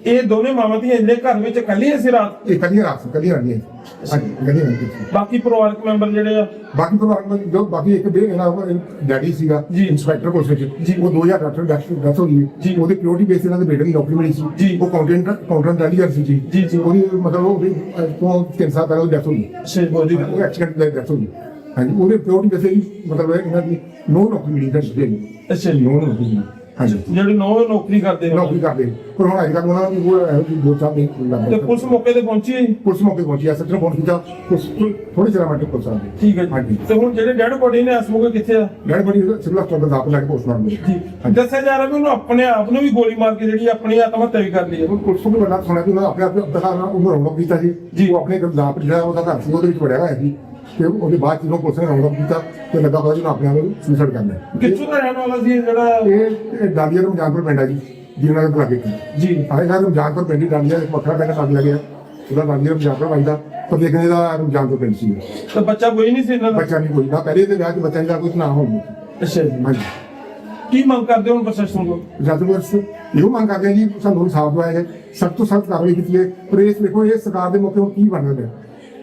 [SPEAKER 1] ਇਹ ਦੋਨੇ ਮਾਵਾਂ ਦੀਆਂ ਇੰਨੇ ਘਰ ਵਿੱਚ ਇਕੱਲੀਆਂ ਸੀ ਰਾਤ
[SPEAKER 2] ਇਹ ਰਾਤ ਕੱਲੀਆਂ ਰਹਿੰਦੀਆਂ ਹਾਂਜੀ ਕੱਲੀਆਂ ਰਹਿੰਦੀਆਂ ਸੀ।
[SPEAKER 1] ਬਾਕੀ ਪਰਿਵਾਰਕ ਮੈਂਬਰ ਜਿਹੜੇ ਆ
[SPEAKER 2] ਬਾਕੀ ਪਰਿਵਾਰ ਵਿੱਚ ਜੋ ਬਾਕੀ ਇੱਕ ਬੇ ਇਹਨਾਂ ਦਾ ਡੈਡੀ ਸੀਗਾ
[SPEAKER 1] ਜੀ।
[SPEAKER 2] ਇੰਸਪੈਕਟਰ ਵਿੱਚ
[SPEAKER 1] ਜੀ।
[SPEAKER 2] ਉਹ 2008 ਡਾਕਟਰ ਡੈਥ ਹੋ ਗਈ
[SPEAKER 1] ਜੀ।
[SPEAKER 2] ਉਹਦੇ ਪਿਓਰਟੀ ਬੇਸ ਇਹਨਾਂ ਦੇ ਬੇਟੇ ਨੂੰ ਨੌਕਰੀ ਮਿਲੀ ਸੀ
[SPEAKER 1] ਜੀ।
[SPEAKER 2] ਉਹ ਕਾਉਂਟੈਂਟ ਕਾਉਂਟੈਂਟ ਡੈਲੀਗਰ ਸੀ ਜੀ
[SPEAKER 1] ਜੀ, ਜੀ।
[SPEAKER 2] ਉਹਦੀ ਮਤਲਬ ਉਹ ਵੀ, ਅਹ, ਤੋਂ ਤਿੰਨ ਸਾਲ ਪਹਿਲਾਂ ਡੈਥ ਹੋ ਗਈ
[SPEAKER 1] ਅੱਛਾ ਜੀ
[SPEAKER 2] ਉਹ ਐਕਸੀਡੈਂਟ ਦਾ ਡੈਥ ਹੋ ਗਈ ਹਾਂਜੀ ਉਹਦੇ ਪਿਓਰਟੀ ਬੇਸ ਮਤਲਬ ਇਹਨਾਂ ਦੀ ਨੋ ਨੌਕਰੀ ਮਿਲੀ ਤਾਂ ਸੀ
[SPEAKER 1] ਅੱਛਾ ਜੀ
[SPEAKER 2] ਨੋ ਨੌਕਰੀ ਮਿਲੀ ਹਾਂਜੀ।
[SPEAKER 1] ਜਿਹੜੇ ਨੌ ਨੌਕਰੀ ਕਰਦੇ ਹੋ
[SPEAKER 2] ਨੌਕਰੀ ਕਰਦੇ। ਪਰ ਹੁਣ ਅੱਜ ਕੱਲ੍ਹ ਉਹਨਾਂ ਨੂੰ ਉਹ ਇਹੋ ਜਿਹੀ ਦੋ ਚਾਰ ਨਹੀਂ
[SPEAKER 1] ਤੇ
[SPEAKER 2] ਲੱਗਦਾ
[SPEAKER 1] ਪੁਲਿਸ ਮੌਕੇ ਤੇ ਪਹੁੰਚੀ ਹੈ ਜੀ?
[SPEAKER 2] ਪੁਲਿਸ ਮੌਕੇ ਪਹੁੰਚੀ ਆ। ਸੱਚਰ ਫੋਨ ਕੀਤਾ ਪੁਲਿਸ ਥੋੜੀ ਚਿਰ ਬਾਅਦ ਪੁਲਿਸ ਆ ਗਈ।
[SPEAKER 1] ਠੀਕ ਹੈ
[SPEAKER 2] ਹਾਂਜੀ।
[SPEAKER 1] ਤੇ ਹੁਣ ਜਿਹੜੇ ਡੈਡ ਬੋਡੀ ਨੇ ਇਸ ਮੌਕੇ ਕਿੱਥੇ ਆ?
[SPEAKER 2] ਡੈਡ ਬੜੀ ਸਿਵਲ ਹਸਪਤਾਲ ਦਾ ਆਪ ਲੈ ਕੇ ਪੋਸਟਮਾਰਟਮ
[SPEAKER 1] ਜੀ।
[SPEAKER 2] ਹਾਂਜੀ।
[SPEAKER 1] ਦੱਸਿਆ ਜਾ ਰਿਹਾ ਵੀ ਉਹਨੂੰ ਆਪਣੇ ਆਪ ਨੂੰ ਵੀ ਗੋਲੀ ਮਾਰ ਕੇ ਜਿਹੜੀ ਆਪਣੀ ਆਤਮ ਹੱਤਿਆ ਵੀ ਕਰ ਲਈ ਹੈ।
[SPEAKER 2] ਉਹ ਪੁਲਿਸ ਨੂੰ ਬੜਾ ਸੁਣਿਆ ਕਿ ਉਹਨਾਂ ਆਪਣੇ ਆਪ ਪਹਿਲਾਂ ਉਹਨੂੰ ਰੌਣਕ ਕੀਤਾ ਸੀ
[SPEAKER 1] ਜੀ।
[SPEAKER 2] ਉਹ ਆਪਣੇ ਲਾਪ ਜਿਹੜਾ ਉਹਦਾ ਘਰ ਸੀ ਉਹਦੇ ਵਿੱਚ ਵੜਿਆ ਹੋਇਆ ਸੀ। ਤੇ ਉਹਦੇ ਬਾਅਦ ਜਦੋਂ ਪੁਲਿਸ ਨੇ ਰੌਣਕ ਕੀਤਾ ਤੇ ਲੱਗਾ ਪਤਾ ਜਿਹਨੂੰ ਆਪਣੇ ਆਪ ਨੂੰ ਸੁਸਾਈਡ ਕਰਨਾ ਹੈ।
[SPEAKER 1] ਕਿੱਥੋਂ ਦਾ ਰਹਿਣ ਵਾਲਾ ਸੀ ਇਹ ਜਿਹੜਾ?
[SPEAKER 2] ਇਹ ਇਹ ਡਾਲੀਆ ਨੂੰ ਜਾਨਪੁਰ ਪਿੰਡ ਆ ਜੀ ਜਿਹਨਾਂ ਦੇ ਲਾਗੇ ਕੀ
[SPEAKER 1] ਜੀ।
[SPEAKER 2] ਆਏ ਘਰ ਰਮਜ਼ਾਨਪੁਰ ਪਿੰਡ ਹੀ ਡਾਲੀਆ ਇੱਕ ਵੱਖਰਾ ਪਿੰਡ ਲੱਗ ਲੱਗਿਆ ਉਹਦਾ ਡਾਲੀਆ ਰਮਜ਼ਾਨਪੁਰ ਵੱਜਦਾ ਪਰ ਲੇਕਿਨ ਇਹਦਾ ਰਮਜ਼ਾਨਪੁਰ ਪਿੰਡ ਸੀ।
[SPEAKER 1] ਤੇ ਬੱਚਾ ਕੋਈ ਨਹੀਂ ਸੀ ਇਹਨਾਂ ਦਾ?
[SPEAKER 2] ਬੱਚਾ ਨਹੀਂ ਕੋਈ। ਨਾ ਪਹਿਲੇ ਤੇ ਵਿਆਹ ਚ ਬੱਚਾ ਦਾ ਕੁਝ ਨਾ ਹੋਊ
[SPEAKER 1] ਅੱਛਾ ਜੀ।
[SPEAKER 2] ਹਾਂਜੀ।
[SPEAKER 1] ਕੀ ਮੰਗ ਕਰਦੇ ਹੋ ਹੁਣ ਪ੍ਰਸ਼ਾਸਨ ਕੋਲ
[SPEAKER 2] ਜਦ ਵਰਸ ਇਹੋ ਮੰਗ ਕਰਦੇ ਜੀ ਸਾਨੂੰ ਇਨਸਾਫ ਦਵਾਇਆ ਜਾਏ। ਸਖਤ ਤੋਂ ਸਖਤ ਕਾਰਵਾਈ ਕੀਤੀ ਹੈ ਪਰ ਇਸ ਵੇਖੋ ਇਹ ਸਰਕਾਰ ਦੇ ਮੌਕੇ ਹੁਣ ਕੀ ਬਣ ਰਿਹਾ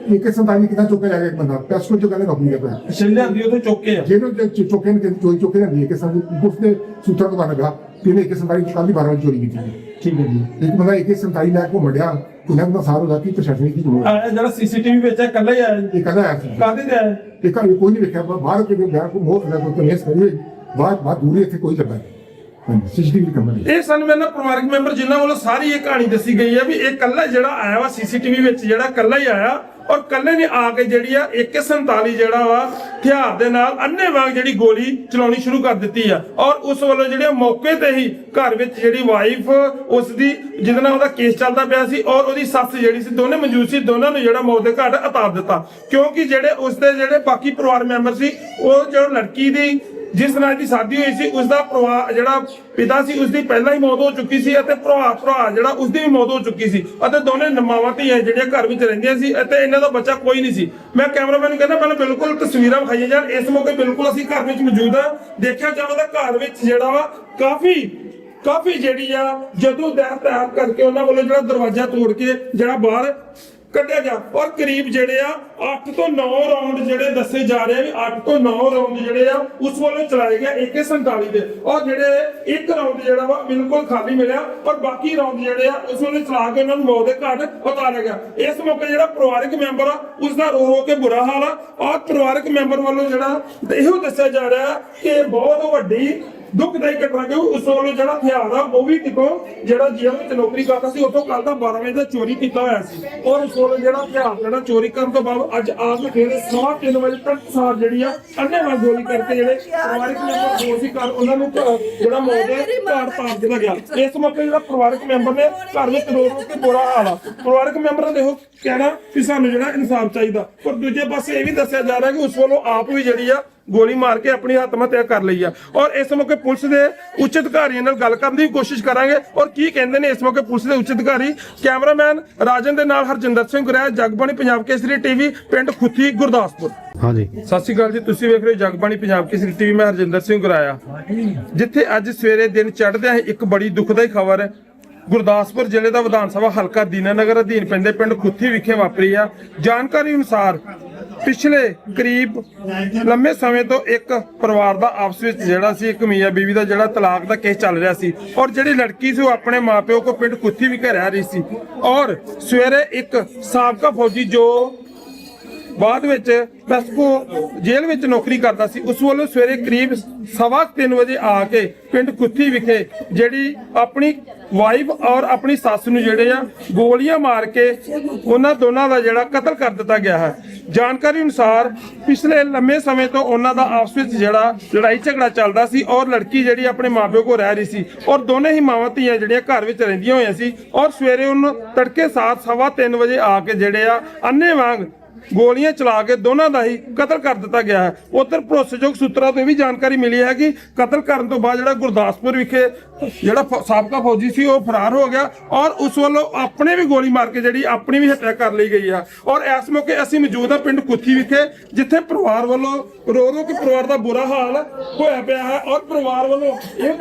[SPEAKER 2] ਇੱਕ ਸੰਤਾਲੀ ਕਿਦਾਂ ਚੁੱਕਿਆ ਜਾ ਗਿਆ ਇੱਕ ਬੰਦਾ? ਪੈਸਕੋ ਚੋਂ ਕਹਿੰਦੇ ਨੌਕਰੀ ਕਰਦਾ ਹੈ
[SPEAKER 1] ਛੱਲਿਆਂ ਦੀ ਉਹਦੇ ਚੁੱਕੇ ਆ।
[SPEAKER 2] ਜਿਹਨੂੰ ਜੇ ਚੁੱਕੇ ਨੇ ਚੋਈ ਚੁੱਕੇ ਨੇ ਦੀ ਇੱਕ ਸੰਤਾਲੀ ਪੁਲਿਸ ਦੇ ਸੂਤਰਾਂ ਤੋਂ ਬਣ ਗਿਆ ਕਿ ਇਹਨੇ ਇੱਕ ਸੰਤਾਲੀ ਕੱਲ ਦੀ 12 ਵਜੇ ਚੋਰੀ ਕੀਤੀ
[SPEAKER 1] ਠੀਕ ਹੈ ਜੀ।
[SPEAKER 2] ਇੱਕ ਬੰਦਾ AK 47 ਲੈ ਕੇ ਘੁੰਮੜਿਆ ਇਹਨਾਂ ਦਾ ਸਾਰ ਹੋਗਾ ਕਿ ਪ੍ਰਸ਼ਾਸਨ ਕੀ ਜ਼ਰੂਰਤ
[SPEAKER 1] ਜਿਹੜਾ ਸੀਸੀਟੀਵੀ ਵਿੱਚ ਹੈ ਇਕੱਲਾ ਹੀ ਆਇਆ
[SPEAKER 2] ਇਹ ਕਹਿੰਦਾ ਆਇਆ
[SPEAKER 1] ਕਾਹਦੇ ਤੇ ਆਇਆ?
[SPEAKER 2] ਇਹ ਘਰ ਕੋਈ ਨਹੀਂ ਵੇਖਿਆ ਪਰ ਬਾਹਰ ਕਿਤੇ ਬਿਆਨ ਕੋ ਮੋਹ ਨਾ ਕੋਈ ਕਨੇਸ ਕਰੀ ਹੋਈ ਬਾਹਰ ਬਾਹਰ ਦੂਰੀ ਇੱਥੇ ਕੋਈ ਲੱਗਾ ਨਹੀਂ। ਸੀਸੀਟੀਵੀ ਨਹੀਂ
[SPEAKER 1] ਇਹ ਸਾਨੂੰ ਮੇਰੇ ਨਾਲ ਪਰਿਵਾਰਕ ਮੈਂਬਰ ਜਿਨ੍ਹਾਂ ਵੱਲੋਂ ਸਾਰੀ ਇਹ ਕਹਾਣੀ ਦੱਸੀ ਗਈ ਹੈ ਵੀ ਇਹ ਕੱਲਾ ਜਿਹੜਾ ਆਇਆ ਵਾ ਸੀਸੀਟੀਵੀ ਵਿੱਚ ਜਿਹੜਾ ਕੱਲਾ ਹੀ ਆਇਆ ਔਰ ਕੱਲੇ ਨੇ ਆ ਕੇ ਜਿਹੜੀ ਆ AK47 ਜਿਹੜਾ ਵਾ, ਹਥਿਆਰ ਦੇ ਨਾਲ ਅੰਨੇ ਵਾਂਗ ਜਿਹੜੀ ਗੋਲੀ ਚਲਾਉਣੀ ਸ਼ੁਰੂ ਕਰ ਦਿੱਤੀ ਆ। ਔਰ ਉਸ ਵੱਲੋਂ ਜਿਹੜੇ ਮੌਕੇ ਤੇ ਹੀ ਘਰ ਵਿੱਚ ਜਿਹੜੀ ਵਾਈਫ ਉਸ ਦੀ ਜਿਹਦੇ ਨਾਲ ਉਹਦਾ ਕੇਸ ਚੱਲਦਾ ਪਿਆ ਸੀ ਔਰ ਉਹਦੀ ਸੱਸ ਜਿਹੜੀ ਸੀ, ਦੋਨੇ ਮੌਜੂਦ ਸੀ, ਦੋਨਾਂ ਨੂੰ ਜਿਹੜਾ ਮੌਤ ਦੇ ਘਾਟ ਉਤਾਰ ਦਿੱਤਾ। ਕਿਉਂਕਿ ਜਿਹੜੇ ਉਸ ਦੇ ਜਿਹੜੇ ਬਾਕੀ ਪਰਿਵਾਰ ਮੈਂਬਰ ਸੀ, ਉਹ ਜਿਹੜਾ ਲੜਕੀ ਦੀ ਜਿਸ ਨਾਲ ਦੀ ਸ਼ਾਦੀ ਹੋਈ ਸੀ ਉਸ ਦਾ ਪਰਿਵਾਰ ਜਿਹੜਾ ਪਿਤਾ ਸੀ ਉਸ ਦੀ ਪਹਿਲਾਂ ਹੀ ਮੌਤ ਹੋ ਚੁੱਕੀ ਸੀ ਅਤੇ ਭਰਾ ਭਰਾ ਜਿਹੜਾ ਉਸ ਦੀ ਵੀ ਮੌਤ ਹੋ ਚੁੱਕੀ ਸੀ ਅਤੇ ਦੋਨੇ ਨਮਾਵਾਂ ਧੀਆਂ ਜਿਹੜੀਆਂ ਘਰ ਵਿੱਚ ਰਹਿੰਦੀਆਂ ਸੀ ਅਤੇ ਇਹਨਾਂ ਦਾ ਬੱਚਾ ਕੋਈ ਨਹੀਂ ਸੀ। ਮੈਂ ਕੈਮਰਾਮੈਨ ਨੂੰ ਕਹਿੰਦਾ, ਮੈਨੂੰ ਬਿਲਕੁਲ ਤਸਵੀਰਾਂ ਵਿਖਾਈਆਂ ਜਾਣ। ਇਸ ਮੌਕੇ ਬਿਲਕੁਲ ਅਸੀਂ ਘਰ ਵਿੱਚ ਮੌਜੂਦ ਹਾਂ। ਦੇਖਿਆ ਜਾਵੇ ਤਾਂ ਘਰ ਵਿੱਚ ਜਿਹੜਾ ਵਾ, ਕਾਫੀ ਕਾਫੀ ਜਿਹੜੀ ਆ, ਜਦੋਂ ਦਹਿ ਤਿਆਰ ਕਰਕੇ ਉਹਨਾਂ ਵੱਲੋਂ ਜਿਹੜਾ ਦਰਵਾਜ਼ਾ ਤੋੜ ਕੇ ਜਿਹੜਾ ਬਾਹਰ ਕੱਢਿਆ ਗਿਆ ਔਰ ਕਰੀਬ ਜਿਹੜੇ ਆ 8 ਤੋਂ 9 ਰਾਉਂਡ ਜਿਹੜੇ ਦੱਸੇ ਜਾ ਰਹੇ ਆ ਵੀ 8 ਤੋਂ 9 ਰਾਉਂਡ ਜਿਹੜੇ ਆ, ਉਸ ਵੱਲੋਂ ਚਲਾਏ ਗਏ AK47 ਦੇ। ਔਰ ਜਿਹੜੇ ਇੱਕ ਰਾਉਂਡ ਜਿਹੜਾ ਵਾ, ਬਿਲਕੁਲ ਖਾਲੀ ਮਿਲਿਆ। ਔਰ ਬਾਕੀ ਰਾਉਂਡ ਜਿਹੜੇ ਆ, ਉਸ ਵੱਲੋਂ ਚਲਾ ਕੇ ਉਹਨਾਂ ਨੂੰ ਮੌਤ ਦੇ ਘਾਟ ਉਤਾਰਿਆ ਗਿਆ। ਇਸ ਮੌਕੇ ਜਿਹੜਾ ਪਰਿਵਾਰਕ ਮੈਂਬਰ ਆ, ਉਸ ਦਾ ਰੋ ਰੋ ਕੇ ਬੁਰਾ ਹਾਲ ਆ। ਔਰ ਪਰਿਵਾਰਕ ਮੈਂਬਰ ਵੱਲੋਂ ਜਿਹੜਾ ਇਹੋ ਦੱਸਿਆ ਜਾ ਰਿਹਾ ਕਿ ਬਹੁਤ ਵੱਡੀ ਦੁੱਖਦਾਈ ਘਟਨਾ ਕਿ ਉਸ ਵੱਲੋਂ ਜਿਹੜਾ ਹਥਿਆਰ ਆ, ਉਹ ਵੀ ਕਿਤੋਂ ਜਿਹੜਾ ਜੇਲ੍ਹ ਵਿੱਚ ਨੌਕਰੀ ਕਰਦਾ ਸੀ, ਉੱਥੋਂ ਕੱਲ ਦਾ 12 ਵਜੇ ਦਾ ਚੋਰੀ ਕੀਤਾ ਹੋਇਆ ਸੀ। ਔਰ ਉਸ ਵੱਲੋਂ ਜਿਹੜਾ ਹਥਿਆਰ ਜਿਹੜਾ ਚੋਰੀ ਕਰਨ ਤੋਂ ਬਾਅਦ ਅੱਜ ਆਪ ਫਿਰ ਸਵਾ ਤਿੰਨ ਵਜੇ ਤੱਕ ਸਾਰ ਜਿਹੜੀ ਆ, ਅੰਨੇ ਨਾਲ ਗੋਲੀ ਕਰਕੇ ਜਿਹੜੇ ਪਰਿਵਾਰਕ ਮੈਂਬਰ ਦੋ ਸੀ ਘਰ, ਉਹਨਾਂ ਨੂੰ ਘ- ਜਿਹੜਾ ਮੌਤ ਦੇ ਘਾਟ ਪਾਰ ਦਿੱਤਾ ਗਿਆ ਇਸ ਮੌਕੇ ਜਿਹੜਾ ਪਰਿਵਾਰਕ ਮੈਂਬਰ ਨੇ ਘਰ ਵਿੱਚ ਰੋ ਰੋ ਕੇ ਬੁਰਾ ਹਾਲ ਆ। ਪਰਿਵਾਰਕ ਮੈਂਬਰਾਂ ਦੇ ਇਹੋ ਕਹਿਣਾ ਕਿ ਸਾਨੂੰ ਜਿਹੜਾ ਇਨਸਾਫ ਚਾਹੀਦਾ। ਪਰ ਦੂਜੇ ਪਾਸੇ ਇਹ ਵੀ ਦੱਸਿਆ ਜਾ ਰਿਹਾ ਕਿ ਉਸ ਵੱਲੋਂ ਆਪ ਵੀ ਜਿਹੜੀ ਆ ਗੋਲੀ ਮਾਰ ਕੇ ਆਪਣੀ ਆਤਮ ਹੱਤਿਆ ਕਰ ਲਈ ਆ। ਔਰ ਇਸ ਮੌਕੇ ਪੁਲਿਸ ਦੇ ਉੱਚ ਅਧਿਕਾਰੀਆਂ ਨਾਲ ਗੱਲ ਕਰਨ ਦੀ ਕੋਸ਼ਿਸ਼ ਕਰਾਂਗੇ। ਔਰ ਕੀ ਕਹਿੰਦੇ ਨੇ ਇਸ ਮੌਕੇ ਪੁਲਿਸ ਦੇ ਉੱਚ ਅਧਿਕਾਰੀ? ਕੈਮਰਾਮੈਨ ਰਾਜਨ ਦੇ ਨਾਲ ਹਰਜਿੰਦਰ ਸਿੰਘ ਗੁਰੇਆ ਜਗਬਾਣੀ ਪੰਜਾਬ ਕੇਸਰੀ ਟੀਵੀ ਪਿੰਡ ਖੁੱਥੀ ਗੁਰਦਾਸਪੁਰ।
[SPEAKER 3] ਹਾਂਜੀ।
[SPEAKER 1] ਸਤਿ ਸ਼੍ਰੀ ਅਕਾਲ ਜੀ ਤੁਸੀਂ ਵੇਖ ਰਹੇ ਹੋ ਜਗਬਾਣੀ ਪੰਜਾਬ ਕੇਸਰੀ ਟੀਵੀ। ਮੈਂ ਹਰਜਿੰਦਰ ਸਿੰਘ ਗੁਰਾਇਆ ਜਿੱਥੇ ਅੱਜ ਸਵੇਰੇ ਦਿਨ ਚੜ੍ਹਦਿਆਂ ਹੀ ਇੱਕ ਬੜੀ ਦੁਖਦਾਈ ਖਬਰ ਗੁਰਦਾਸਪੁਰ ਜ਼ਿਲ੍ਹੇ ਦਾ ਵਿਧਾਨ ਸਭਾ ਹਲਕਾ ਦੀਨਾਨਗਰ ਅਧੀਨ ਪੈਂਦੇ ਪਿੰਡ ਖੁੱਥੀ ਵਿਖੇ ਵਾਪਰੀ ਆ। ਜਾਣਕਾਰੀ ਅਨੁਸਾਰ ਪਿਛਲੇ ਕਰੀਬ ਲੰਮੇ ਸਮੇਂ ਤੋਂ ਇੱਕ ਪਰਿਵਾਰ ਦਾ ਆਪਸ ਵਿੱਚ ਜਿਹੜਾ ਸੀ, ਇੱਕ ਮੀਆਂ ਬੀਵੀ ਦਾ ਜਿਹੜਾ ਤਲਾਕ ਦਾ ਕੇਸ ਚੱਲ ਰਿਹਾ ਸੀ ਔਰ ਜਿਹੜੀ ਲੜਕੀ ਸੀ ਉਹ ਆਪਣੇ ਮਾਪਿਓ ਕੋ ਪਿੰਡ ਖੁੱਥੀ ਵਿਖੇ ਰਹਿ ਰਹੀ ਸੀ ਔਰ ਸਵੇਰੇ ਇੱਕ ਸਾਬਕਾ ਫੌਜੀ ਜੋ ਬਾਅਦ ਵਿੱਚ ਪੈਸਕੋ ਜੇਲ੍ਹ ਵਿੱਚ ਨੌਕਰੀ ਕਰਦਾ ਸੀ, ਉਸ ਵੱਲੋਂ ਸਵੇਰੇ ਕਰੀਬ ਸਵਾ ਕੁ ਤਿੰਨ ਵਜੇ ਆ ਕੇ ਪਿੰਡ ਕੁੱਥੀ ਵਿਖੇ ਜਿਹੜੀ ਆਪਣੀ ਵਾਈਫ ਔਰ ਆਪਣੀ ਸੱਸ ਨੂੰ ਜਿਹੜੇ ਆ ਗੋਲੀਆਂ ਮਾਰ ਕੇ ਉਹਨਾਂ ਦੋਨਾਂ ਦਾ ਜਿਹੜਾ ਕਤਲ ਕਰ ਦਿੱਤਾ ਗਿਆ ਹੈ। ਜਾਣਕਾਰੀ ਅਨੁਸਾਰ ਪਿਛਲੇ ਲੰਮੇ ਸਮੇਂ ਤੋਂ ਉਹਨਾਂ ਦਾ ਆਪਸ ਵਿੱਚ ਜਿਹੜਾ ਲੜਾਈ ਝਗੜਾ ਚੱਲਦਾ ਸੀ ਔਰ ਲੜਕੀ ਜਿਹੜੀ ਆਪਣੇ ਮਾਪਿਓ ਕੋਲ ਰਹਿ ਰਹੀ ਸੀ ਔਰ ਦੋਨੇ ਹੀ ਮਾਵਾਂ ਧੀਆਂ ਜਿਹੜੀਆਂ ਘਰ ਵਿੱਚ ਰਹਿੰਦੀਆਂ ਹੋਈਆਂ ਸੀ ਔਰ ਸਵੇਰੇ ਉਹਨੂੰ ਤੜਕੇ ਸਾਤ, ਸਵਾ ਤਿੰਨ ਵਜੇ ਆ ਕੇ ਜਿਹੜੇ ਆ ਅੰਨੇ ਵਾਂਗ ਗੋਲੀਆਂ ਚਲਾ ਕੇ ਦੋਨਾਂ ਦਾ ਹੀ ਕਤਲ ਕਰ ਦਿੱਤਾ ਗਿਆ ਹੈ। ਉਧਰ ਭਰੋਸੇਯੋਗ ਸੂਤਰਾਂ ਤੋਂ ਇਹ ਵੀ ਜਾਣਕਾਰੀ ਮਿਲੀ ਹੈ ਕਿ ਕਤਲ ਕਰਨ ਤੋਂ ਬਾਅਦ ਜਿਹੜਾ ਗੁਰਦਾਸਪੁਰ ਵਿਖੇ ਜਿਹੜਾ ਸਾਬਕਾ ਫੌਜੀ ਸੀ, ਉਹ ਫਰਾਰ ਹੋ ਗਿਆ ਔਰ ਉਸ ਵੱਲੋਂ ਆਪਣੇ ਵੀ ਗੋਲੀ ਮਾਰ ਕੇ ਜਿਹੜੀ ਆਪਣੀ ਵੀ ਹੱਤਿਆ ਕਰ ਲਈ ਗਈ ਹੈ ਔਰ ਇਸ ਮੌਕੇ ਅਸੀਂ ਮੌਜੂਦ ਹਾਂ ਪਿੰਡ ਕੁੱਥੀ ਵਿਖੇ, ਜਿੱਥੇ ਪਰਿਵਾਰ ਵੱਲੋਂ ਰੋ ਰੋ ਕੇ ਪਰਿਵਾਰ ਦਾ ਬੁਰਾ ਹਾਲ ਹੋਇਆ ਪਿਆ ਹੈ ਔਰ ਪਰਿਵਾਰ ਵੱਲੋਂ ਇਹ